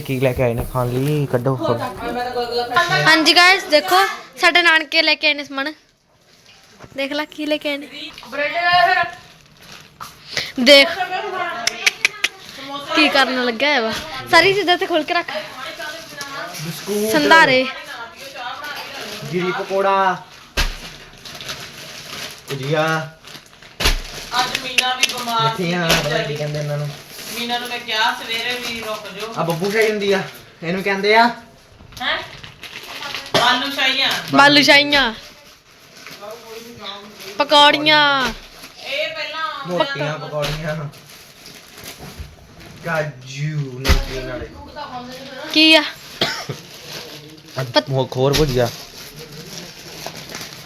ਕੀ ਲੈ ਕੇ ਆਏ ਨੇ ਖਾਣ ਲਈ ਕੱਢੋ ਹਾਂਜੀ ਗਾਇਸ ਦੇਖੋ ਸਾਡੇ ਨਾਨਕੇ ਲੈ ਕੇ ਆਏ ਨੇ ਸਮਾਨ ਦੇਖ ਲੈ ਕੀ ਲੈ ਕੇ ਆਏ ਨੇ। ਦੇਖ ਕੀ ਕਰਨ ਲੱਗਿਆ ਹੈ ਵਾ। ਸਾਰੀ ਚੀਜ਼ਾਂ ਤੇ ਖੋਲ ਕੇ ਰੱਖ। ਸੰਧਾਰੇ। ਗਿਰੀ ਪਕੌੜਾ ਭੁਜੀਆ। ਅੱਜ ਮੀਨਾ ਵੀ ਬਿਮਾਰ ਸੀ ਮੱਠੀਆਂ ਪਤਾ ਕੀ ਕਹਿੰਦੇ ਇਹਨਾਂ ਨੂੰ। ਮੀਨਾ ਨੂੰ ਮੈਂ ਕਿਹਾ ਸਵੇਰੇ ਵੀ ਰੁਕ ਜਾਓ। ਆ ਬੱਬੂ ਸ਼ਾਹੀ ਹੁੰਦੀ ਆ ਇਹਨੂੰ ਕਹਿੰਦੇ ਆ ਹੈ? ਆਲੂ ਸ਼ਾਹੀਆਂ। ਬਾਲੂ ਸ਼ਾਹੀਆਂ। ਪਕੌੜੀਆਂ। ਇਹ ਪਹਿਲਾਂ ਮੋਟੀਆਂ ਪਕੌੜੀਆਂ। ਕਾਜੂ ਨਮਕੀਨ ਵਾਲੇ। ਕੀ ਆ? ਉਹ ਖੋਰ ਭੁਜੀਆ।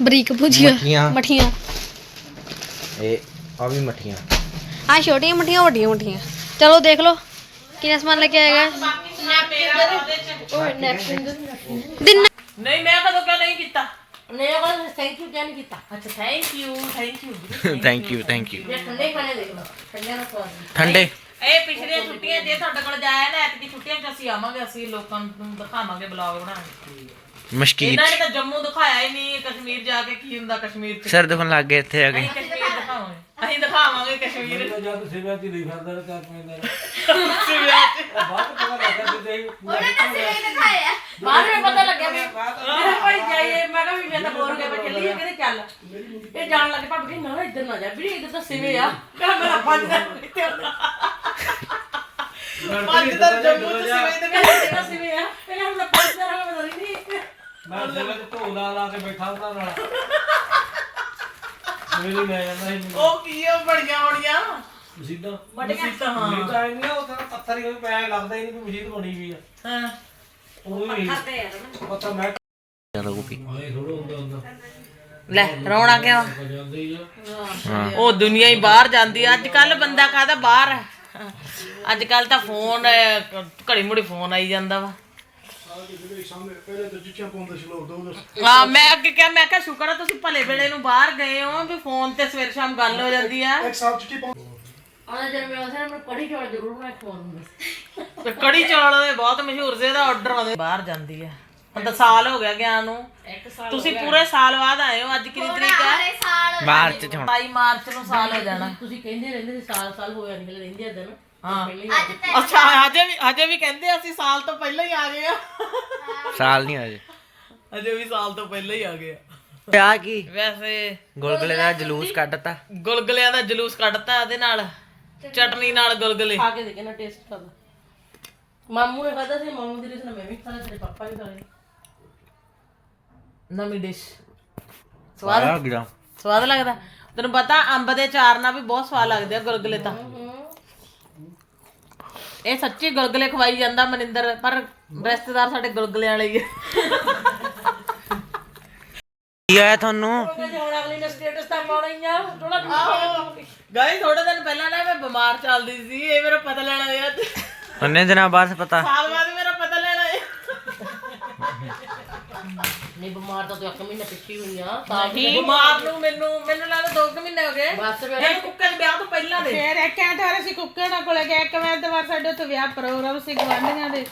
ਬਰੀਕ ਭੁਜੀਆਂ ਮੱਠੀਆਂ। ਮਠੀਆਂ। ਇਹ ਆ ਵੀ ਮੱਠੀਆਂ। ਆ ਛੋਟੀਆਂ ਮਠੀਆਂ ਵੱਡੀਆਂ ਮਠੀਆਂ। ਚਲੋ ਦੇਖ ਲਓ ਕਿੰਨਾ ਸਮਾਨ ਲੈ ਕੇ ਆਏਗਾ ਦਿਨ ਨਹੀਂ ਮੈਂ ਕਦੋਂ ਕਿਉਂ ਨਹੀਂ ਕੀਤਾ। ਨਹੀਂ ਉਹ ਕਹਿੰਦਾ ਥੈਂਕ ਯੂ ਕਿਆ ਨਹੀਂ ਕੀਤਾ ਅੱਛਾ thank you thank you thank you thank you ਜੇ ਠੰਡੇ ਖਾਣੇ ਦੇਖ ਲਓ। ਠੰਡੇ ਨਾਲ ਸਵਾਦ। ਠੰਡੇ ਇਹ ਪਿਛਲੀਆਂ ਛੁੱਟੀਆਂ ਜੇ ਤੁਹਾਡੇ ਕੋਲ ਜਾਇਆ ਨਾ ਐਤਕੀ ਛੁੱਟੀਆਂ 'ਚ ਅਸੀਂ ਆਵਾਂਗੇ ਅਸੀਂ ਲੋਕਾਂ ਨੂੰ ਦਿਖਾਵਾਂਗੇ ਬਲੌਗ ਬਣਾਵਾਂਗੇ ਮਸ਼ਕੀਤ ਇਹਨਾਂ ਨੇ ਤਾਂ ਜੰਮੂ ਦਿਖਾਇਆ ਹੀ ਨਹੀਂ ਕਸ਼ਮੀਰ ਜਾ ਕੇ ਕੀ ਹੁੰਦਾ ਕਸ਼ਮੀਰ 'ਚ। ਸਰ ਦੁਕਾਨ ਲੱਗ ਗਏ ਇੱਥੇ ਆ ਗਏ ਅਸੀਂ ਕਸ਼ਮੀਰ ਦਿਖਾਵਾਂਗੇ। ਅਸੀਂ ਦਿਖਾਵਾਂਗੇ ਕਸ਼ਮੀਰ। ਜਦ ਸਿਵਿਆ ਦੀ ਨਹੀਂ ਫਿਰਦਾ ਕਰ ਪੈਂਦਾ ਸਿਵਿਆਂ 'ਚ। ਬਾਅਦ ਪਤਾ ਲੱਗਾ ਕਿ ਦੇਖ ਬਾਅਦ ਵਿੱਚ ਪਤਾ ਲੱਗਿਆ ਵੀ ਮੇਰੇ ਭਾਈ ਜਾਈਏ ਮੈਂ ਕਿਹਾ ਵੀ ਮੈਂ ਤਾਂ ਬੋਰ ਹੋ ਗਿਆ ਮੈਂ ਚੱਲੀ ਕਹਿੰਦੇ ਚੱਲ। ਇਹ ਜਾਣ ਲੱਗੇ ਭਾਬੀ ਕਹਿੰਦੀ ਨਾ ਇੱਧਰ ਨਾ ਜਾ ਵੀਰੇ ਇੱਧਰ ਤਾਂ ਸਿਵੇ ਆ। ਕਹਿੰਦਾ ਮੇਰਾ ਪੰਜ ਦਾ ਕਿੱਥੇ ਹੁੰਦਾ ਪੰਜ ਤਾਂ ਜੰਮੂ ਦੇ ਕਹਿੰਦਾ ਤੇਰਾ ਸਿਵੇ ਆ ਪਹਿਲਾਂ ਹੁਣ ਪੰਜ ਦਾ ਰਹਾ ਮੈਂ ਨਹੀਂ। ਮੈਂ ਸਿਵਿਆ ਤੇ ਲਾ ਲਾ ਕੇ ਬੈਠਾ ਉਹਨਾਂ ਨਾਲ। ਮੇਰੀ ਲੈ ਜਾਂਦਾ ਸੀ। ਉਹ ਕੀ ਉਹ ਬੜੀਆਂ ਹੋਣੀਆਂ ਮਸੀਦਾਂ ਮਸੀਤਾਂ, ਹਾਂ। ਨਹੀਂ ਤਾਂ ਨਹੀਂ ਉਹ ਤਾਂ ਪੱਥਰ ਹੀ ਪਿਆ ਲੱਗਦਾ ਹੀ ਨਹੀਂ ਕਿ ਮਸੀਦ ਬਣੀ ਵੀ ਆ। ਹਾਂ। ਉਹ ਵੀ ਪੱਥਰ ਮੈਂ ਚਲੋ ਗੋਪੀ ਹਾਏ ਥੋੜਾ ਹੁੰਦਾ ਹੁੰਦਾ। ਲੈ ਰੌਣਾ ਕਿਉਂ? ਜਾਂਦੇ ਹੀ ਆ। ਹਾਂ। ਉਹ ਦੁਨੀਆ ਹੀ ਬਾਹਰ ਜਾਂਦੀ ਆ। ਅੱਜ ਕੱਲ ਬੰਦਾ ਕਾਹਦਾ ਬਾਹਰ ਹੈ ਅੱਜ ਕੱਲ ਤਾਂ ਫੋਨ ਘੜੀ ਮੁੜੀ ਫੋਨ ਆਈ ਜਾਂਦਾ ਵਾ। ਹਾਂ ਮੈਂ ਅੱਗੇ ਕਿਹਾ ਮੈਂ ਕਿਹਾ ਸ਼ੁਕਰ ਆ ਤੁਸੀਂ ਭਲੇ ਵੇਲੇ ਨੂੰ ਬਾਹਰ ਗਏ ਹੋ ਵੀ ਫੋਨ ਤੇ ਸਵੇਰ ਸ਼ਾਮ ਗੱਲ ਹੋ ਜਾਂਦੀ ਆ। ਜਦ ਮੈਂ ਉਸੇ ਨੂੰ ਕੜੀ ਚੌਲ ਜ਼ਰੂਰ ਬਣਾ ਕੇ ਖਵਾਉਂਦਾ ਸੀ ਤੇ ਕੜੀ ਚੌਲ ਦੇ ਬਹੁਤ ਮਸ਼ਹੂਰ ਸੀ ਇਹਦਾ ਆਰਡਰ ਆਉਂਦੇ ਬਾਹਰ ਜਾਂਦੀ ਆ। ਹੁਣ ਤਾਂ ਸਾਲ ਹੋ ਗਿਆ ਗਿਆ ਨੂੰ। ਤੁਸੀਂ ਪੂਰੇ ਸਾਲ ਬਾਅਦ ਆਏ ਹੋ ਅੱਜ ਕਿੰਨੀ ਤਰੀਕ ਹੈ ਮਾਰਚ ਚ ਹੁਣ। 22 ਮਾਰਚ ਨੂੰ ਸਾਲ ਹੋ ਜਾਣਾ। ਤੁਸੀਂ ਕਹਿੰਦੇ ਰਹਿੰਦੇ ਸੀ ਸਾਲ ਸਾਲ ਹੋਇਆ ਨਹੀਂ ਹਲੇ ਰਹਿੰਦੇ ਇਦਾਂ ਹਾਂ। ਅੱਜ ਅੱਛਾ ਹਜੇ ਵੀ ਹਜੇ ਵੀ ਕਹਿੰਦੇ ਅਸੀਂ ਸਾਲ ਤੋਂ ਪਹਿਲਾਂ ਹੀ ਆ ਗਏ ਆ। ਸਾਲ ਨਹੀਂ ਹੋਇਆ ਜੀ ਹਜੇ ਵੀ ਸਾਲ ਤੋਂ ਪਹਿਲਾਂ ਹੀ ਆ ਗਏ ਆ। ਪਿਆ ਕੀ? ਵੈਸੇ ਗੁਲਗੁਲੇ ਦਾ ਜਲੂਸ ਕੱਢਤਾ। ਗੁਲਗੁਲਿਆਂ ਦਾ ਜਲੂਸ ਕੱਢਤਾ ਇਹਦੇ ਨਾਲ। ਚਟਨੀ। ਨਾਲ ਗੁਲਗੁਲੇ। ਖਾ ਕੇ ਦੇਖੇ ਨਾ ਟੇਸਟ ਕਰਦਾ ਮਾਮੂ ਨੇ ਖਾਦਾ ਸੀ ਮਾਮੂ ਦੀ ਰਿਸ ਨਾਲ ਮੈਂ ਵੀ ਖਾ ਲਿਆ ਤੇਰੇ ਪਾਪਾ ਵੀ ਖਾ ਲਏ। ਨਵੀਂ ਡਿਸ਼ ਸਵਾਦ? ਆ ਗਿਆ। ਸਵਾਦ ਲੱਗਦਾ। ਤੈਨੂੰ ਪਤਾ ਅੰਬ ਦੇ ਚਾਰ ਨਾਲ ਵੀ ਬਹੁਤ ਸਵਾਦ ਲੱਗਦੇ ਆ ਗੁਲਗੁਲੇ ਤਾਂ। ਇਹ ਸੱਚੀ ਗੁਲਗੁਲੇ ਖਵਾਈ ਜਾਂਦਾ ਮਨਿੰਦਰ ਪਰ ਰਿਸ਼ਤੇਦਾਰ ਸਾਡੇ ਗੁਲਗੁਲਿਆਂ ਵਾਲੇ ਹੀ ਆ। ਕੀ ਆਇਆ ਤੁਹਾਨੂੰ? ਹੁਣ ਅਗਲੀ ਨੇ ਸਟੇਟਸ ਤਾਂ ਪਾਉਣਾ ਹੀ ਆ। ਥੋੜਾ ਗਾਈ ਥੋੜੇ ਦਿਨ ਪਹਿਲਾਂ ਨਾ ਮੈਂ ਬਿਮਾਰ ਚੱਲਦੀ ਸੀ ਇਹ ਮੇਰਾ ਪਤਾ ਲੈਣਾ ਆਇਆ। ਤੇ ਉਹਨੇ ਦਿਨਾਂ ਬਾਅਦ ਪਤਾ? ਸਾਲ ਬਾਅਦ ਮੇਰਾ ਪਤਾ ਲੈਣਾ ਆਇਆ ਨਹੀਂ ਬਿਮਾਰ ਤਾਂ ਤੂੰ ਇੱਕ ਮਹੀਨਾ ਪਿੱਛੇ ਹੋਈ ਆ ਤਾਂ ਬਿਮਾਰ ਨੂੰ ਮੈਨੂੰ ਮੈਨੂੰ ਲੱਗਦਾ 2 ਮਹੀਨੇ ਹੋ ਗਏ। ਬਸ ਫਿਰ। ਇਹ ਕੁੱਕੇ ਦੇ ਵਿਆਹ ਤੋਂ ਪਹਿਲਾਂ ਦੇ। ਫਿਰ ਇੱਕ ਐਤਵਾਰ ਅਸੀਂ ਕੁੱਕੜ ਕੋਲੇ ਗਏ ਇੱਕ ਐਤਵਾਰ ਸਾਡੇ ਉੱਥੇ ਵਿਆਹ ਪ੍ਰੋਗਰਾਮ ਸੀ ਗਵਾਂਢੀਆਂ ਦੇ।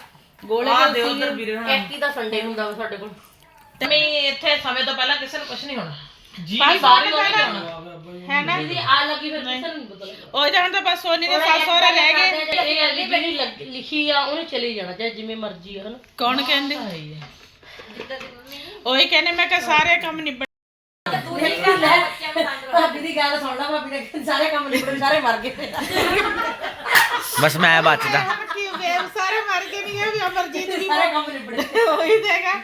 ਗੋਲੇ ਆਹ ਦੇ ਦਿਓ ਉੱਧਰ ਵੀਰੇ। ਐਕੀ ਦਾ ਸੰਡੇ ਹੁੰਦਾ ਵਾ ਸਾਡੇ ਕੋਲ। ਤੇ ਮੈਂ ਇੱਥੇ ਸਮੇਂ ਤੋਂ ਪਹਿਲਾਂ ਕਿਸੇ ਨੂੰ ਕੁਝ ਨਹੀਂ ਹੋਣਾ। ਜੀ ਸਾਰੇ ਲੋਕ ਹੋਣਾ ਹੈ ਨਾ? ਦੀਦੀ ਆ ਲੱਗੀ ਫਿਰ ਕਿਸੇ ਨੂੰ ਨਹੀਂ ਪਤਾ ਲੱਗਦਾ ਉਹ ਜਾਣ ਤਾਂ ਬਸ ਸੋਨੀ ਦੇ ਸੱਸ ਸਹੁਰੇ ਰਹਿ ਗਏ। ਇਹ ਜਿਹੜੀ ਲੱਗ- ਲਿਖੀ ਆ ਉਹਨੇ ਚਲੀ ਜਾਣਾ ਚਾਹੇ ਜਿਵੇਂ ਮਰਜ਼ੀ ਆ ਹਨਾ? ਕੌਣ ਕਹਿੰਦੇ? ਉਹੀ ਕਹਿੰਦੇ ਮੈਂ ਕਿ ਸਾਰੇ ਕੰਮ ਨਿਬੜ ਭਾਬੀ ਦੀ ਗੱਲ ਸੁਣ ਲਾ ਭਾਬੀ ਨੇ ਸਾਰੇ ਕੰਮ ਨਿਬੜੇ ਸਾਰੇ ਮਰ ਗਏ। ਬਸ ਮੈਂ ਬਚਦਾ। ਕੀ ਵੇਵ ਸਾਰੇ ਮਰ ਗਏ ਨਹੀਂ ਇਹ ਵੀ ਅਮਰਜੀਤ ਵੀ ਸਾਰੇ ਕੰਮ ਨਿਬੜੇ ਉਹੀ ਦੇਗਾ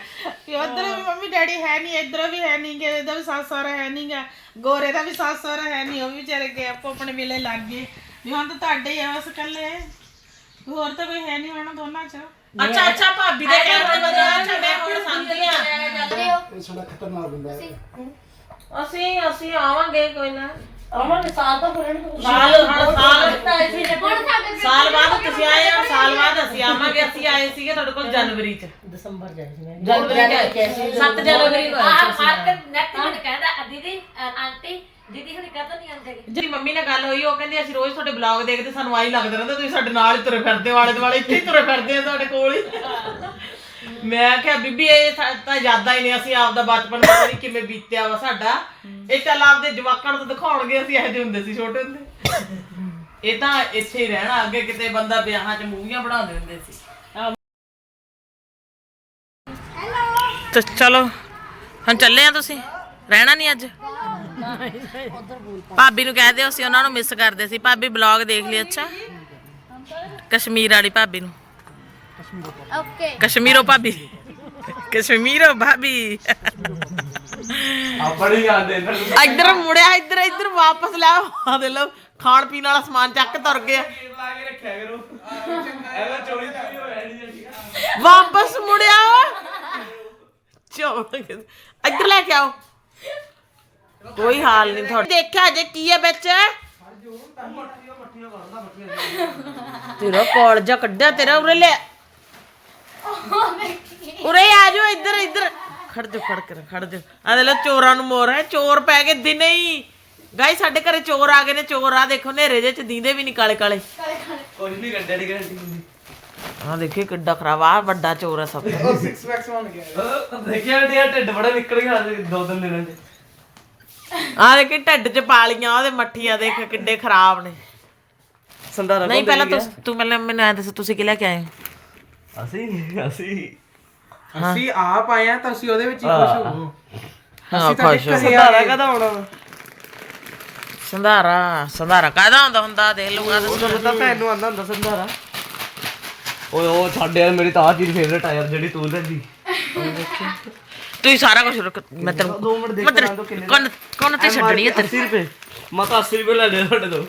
ਕਿ ਉਧਰ ਵੀ ਮੰਮੀ ਡੈਡੀ ਹੈ ਨਹੀਂ ਇੱਧਰ ਵੀ ਹੈ ਨਹੀਂ ਗੇ ਇਹਦਾ ਵੀ ਸੱਸ ਸਹੁਰਾ ਹੈ ਨਹੀਂ ਗਾ। ਗੋਰੇ ਦਾ ਵੀ ਸੱਸ ਸਹੁਰਾ ਹੈ ਨਹੀਂ ਉਹ ਵੀ ਵਿਚਾਰੇ ਗਏ ਆਪੋ ਆਪਣੇ ਵੇਲੇ ਲੱਗ ਗਏ। ਵੀ ਹੁਣ ਤਾਂ ਤੁਹਾਡੇ ਹੀ ਆ ਬਸ ਇਕੱਲੇ। ਹੋਰ ਤਾਂ ਕੋਈ ਹੈ ਨਹੀਂ ਹੁਣ ਦੋਨਾਂ ਚ। ਅੱਛਾ ਅੱਛਾ ਭਾਬੀ ਦੇ ਕਹਿਣ ਦਾ ਅੱਛਾ ਮੈਂ ਹੁਣ ਸਮਝੀ ਆ ਇਹ ਸਾਡਾ ਖਤਰਨਾਕ ਬੰਦਾ ਹੈ। ਅਸੀਂ ਅਸੀਂ ਆਵਾਂਗੇ ਕੋਈ ਨਾ। ਅਮਨ ਸਾਲ ਤਾਂ ਪੁਰਾਣੇ ਤੋਂ ਸਾਲ ਹਰ ਸਾਲ ਹੁਣ ਸਾਡੇ ਸਾਲ ਬਾਅਦ ਤੁਸੀਂ ਆਏ ਆ ਸਾਲ ਬਾਅਦ ਅਸੀਂ ਆਵਾਂਗੇ ਅਸੀਂ ਆਏ ਸੀਗੇ ਤੁਹਾਡੇ ਕੋਲ ਜਨਵਰੀ ਚ। ਦਸੰਬਰ ਜਾਈ ਸੀ ਮੈਂ। ਜਨਵਰੀ ਚ 7 ਜਨਵਰੀ ਨੂੰ ਆਏ ਸੀ ਅਸੀਂ। ਨੈਟ ਮੈਨੂੰ ਕਹਿੰਦਾ ਦੀਦੀ ਆਂਟੀ ਦੀਦੀ ਹੁਣ ਕਦੋਂ ਨਹੀਂ ਆਉਂਦੇ ਜਿਹੜੀ ਮੰਮੀ ਨਾਲ ਗੱਲ ਹੋਈ ਉਹ ਕਹਿੰਦੀ ਅਸੀਂ ਰੋਜ਼ ਤੁਹਾਡੇ ਬਲੌਗ ਦੇਖਦੇ ਸਾਨੂੰ ਆਈ ਲੱਗਦਾ ਰਹਿੰਦਾ ਤੁਸੀਂ ਸਾਡੇ ਨਾਲ ਹੀ ਤੁਰੇ ਫਿਰਦੇ ਵਾਲੇ ਦੁਆਲੇ ਇੱਥੇ ਹੀ ਤੁਰੇ ਫਿਰਦੇ ਆ ਤੁਹਾਡੇ ਕੋਲ ਹੀ। ਮੈਂ ਕਿਹਾ ਬੀਬੀ ਇਹ ਸਾ- ਤਾਂ ਯਾਦਾਂ ਹੀ ਨੇ ਅਸੀਂ ਆਪਦਾ ਬਚਪਨ ਪਤਾ ਨਹੀਂ ਕਿਵੇਂ ਬੀਤਿਆ ਵਾ ਸਾਡਾ। ਇਹ ਚੱਲ ਆਪਦੇ ਜਵਾਕਾਂ ਨੂੰ ਤਾਂ ਦਿਖਾਉਣਗੇ ਅਸੀਂ ਇਹੋ ਜਿਹੇ ਹੁੰਦੇ ਸੀ ਛੋਟੇ ਹੁੰਦੇ। ਇਹ ਤਾਂ ਇੱਥੇ ਹੀ ਰਹਿਣਾ ਅੱਗੇ ਕਿਤੇ ਬੰਦਾ ਵਿਆਹਾਂ 'ਚ ਮੂਵੀਆਂ ਬਣਾਉਂਦੇ ਹੁੰਦੇ ਸੀ। ਤੇ ਚਲੋ ਹੁਣ ਚੱਲੇ ਆ ਤੁਸੀਂ? ਰਹਿਣਾ ਨਹੀਂ ਅੱਜ? ਭਾਬੀ ਨੂੰ ਕਹਿ ਦਿਓ, ਅਸੀਂ ਉਹਨਾਂ ਨੂੰ ਮਿਸ ਕਰਦੇ ਸੀ। ਭਾਬੀ ਬਲੌਗ ਦੇਖ ਲਈ, ਅੱਛਾ? ਕਸ਼ਮੀਰ ਵਾਲੀ ਭਾਬੀ ਨੂੰ। ਓਕੇ ਕਸ਼ਮੀਰੋ ਭਾਬੀ। ਕਸ਼ਮੀਰੋ ਭਾਬੀ। ਆਪਣੀ ਯਾਦ ਇੱਧਰ ਮੁੜਿਆ, ਇੱਧਰ ਇੱਧਰ ਵਾਪਸ ਲੈ ਆ ਦੇ ਲੋ ਖਾਣ ਪੀਣ ਵਾਲਾ ਸਮਾਨ ਚੱਕ ਤੁਰ ਗਿਆ। ਲਾ ਕੇ ਰੱਖਿਆ ਕਰੋ ਐਵੇਂ ਚੋਰੀ ਚੋਰੀ ਹੋਇਆ ਨਹੀਂ ਵਾਪਸ ਮੁੜਿਆ ਚੋਲ, ਇੱਧਰ ਲੈ ਕੇ ਆਓ। ਕੋਈ ਹਾਲ ਨਹੀਂ ਤੁਹਾਡਾ। ਦੇਖਿਆ ਜੇ ਕੀ ਹੈ ਵਿੱਚ? ਤੇਰਾ ਕਾਲਜਾ ਕੱਢਿਆ ਤੇਰਾ ਉਰੇ ਲੈ ਉਰੇ ਆ ਜਾਓ ਇੱਧਰ ਇੱਧਰ। ਖੜ ਜਾ ਖੜ ਕਰ ਖੜ ਜਾ ਆ ਦੇ ਲੋ ਚੋਰਾਂ ਨੂੰ ਮੋਰ ਹੈ ਚੋਰ ਪੈ ਗਏ ਦਿਨੇ ਹੀ। ਗਾਈ ਸਾਡੇ ਘਰੇ ਚੋਰ ਆ ਗਏ ਨੇ ਚੋਰ ਆ ਦੇਖੋ ਨੇਰੇ ਜੇ ਚ ਦੀਂਦੇ ਵੀ ਨਹੀਂ ਕਾਲੇ ਕਾਲੇ। ਕੁਝ ਨਹੀਂ ਗੱਡੇ ਦੀ ਗਾਰੰਟੀ ਹੁੰਦੀ ਆ ਦੇਖੀ ਕਿੱਡਾ ਖਰਾਬ ਆ ਵੱਡਾ ਚੋਰ ਆ ਸਭ ਤੋਂ। ਦੇਖਿਆ ਢਿਆ ਢਿੱਡ ਬੜਾ ਨਿਕਲ ਗਿਆ ਦੋ ਤਿੰਨ ਦਿਨਾਂ ਚ। ਆ ਦੇਖੀ ਢਿੱਡ ਚ ਪਾਲੀਆਂ ਉਹਦੇ ਮੱਠੀਆਂ ਦੇਖ ਕਿੱਡੇ ਖਰਾਬ ਨੇ। ਸੰਧਾਰਾ ਨਹੀਂ ਪਹਿਲਾਂ ਤੂੰ ਤੂੰ ਪਹਿਲਾਂ ਮੈਨੂੰ ਐਂ ਦੱਸ ਤੁਸੀਂ ਕੀ ਲੈ ਕੇ ਆਏ ਹੋ? ਅਸੀਂ ਅਸੀਂ ਅਸੀਂ ਆਪ ਆਏ ਆ ਤਾਂ ਅਸੀਂ ਉਹਦੇ ਵਿੱਚ ਹੀ ਖੁਸ਼ ਹੋਵੋ ਹਾਂ ਖੁਸ਼ ਹੋ ਸੰਧਾਰਾ ਕਦਾ ਆਉਣਾ ਸੰਧਾਰਾ ਸੰਧਾਰਾ ਕਾਹਦਾ ਹੁੰਦਾ ਹੁੰਦਾ? ਦੇਖ ਲੂਗਾ ਤੁਹਾਨੂੰ ਤਾਂ ਭੈਣ ਨੂੰ ਆਂਦਾ ਹੁੰਦਾ ਸੰਧਾਰਾ। ਓਏ ਉਹ ਛੱਡ ਯਾਰ ਮੇਰੀ ਤਾਂ ਆਹ ਚੀਜ਼ ਫੇਵਰੇਟ ਆ ਯਾਰ ਜਿਹੜੀ ਤੂੰ ਲੈਂਦੀ। ਤੁਸੀਂ ਸਾਰਾ ਕੁਝ ਰੁਕ ਮੈਂ ਤੈਨੂੰ ਦੋ ਮਿੰਟ ਦੇਖ ਲਾਂ ਤੋਂ ਕਿੰਨੇ ਕੰਨ ਕੰਨ ਤੇ ਛੱਡਣੀ ਹੈ ਤੇਰੇ? 80 ਰੁਪਏ। ਮੈਂ ਤਾਂ 80 ਰੁਪਏ ਲੈ ਲਏ ਤੁਹਾਡੇ ਤੋਂ।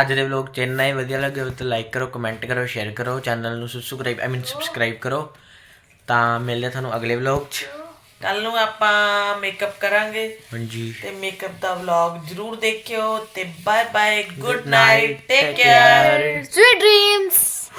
ਅੱਜ ਦੇ ਵਲੌਗ ਚ ਇੰਨਾ ਹੀ ਵਧੀਆ ਲੱਗਿਆ ਤਾਂ ਲਾਈਕ ਕਰੋ ਕਮੈਂਟ ਕਰੋ ਸ਼ੇਅਰ ਕਰੋ ਚੈਨਲ ਨੂੰ ਸਬਸਕ੍ਰਾਈਬ ਆਈ ਮੀਨ ਸਬਸਕ੍ਰਾਈਬ ਕਰੋ। ਤਾਂ ਮਿਲਦੇ ਤੁਹਾਨੂੰ ਅਗਲੇ ਵਲੌਗ ਚ। ਕੱਲ ਨੂੰ ਆਪਾਂ ਮੇਕਅਪ ਕਰਾਂਗੇ। ਹਾਂਜੀ। ਤੇ ਮੇਕਅਪ ਦਾ ਵਲੌਗ ਜਰੂਰ ਦੇਖਿਓ ਤੇ bye bye good night take care sweet dreams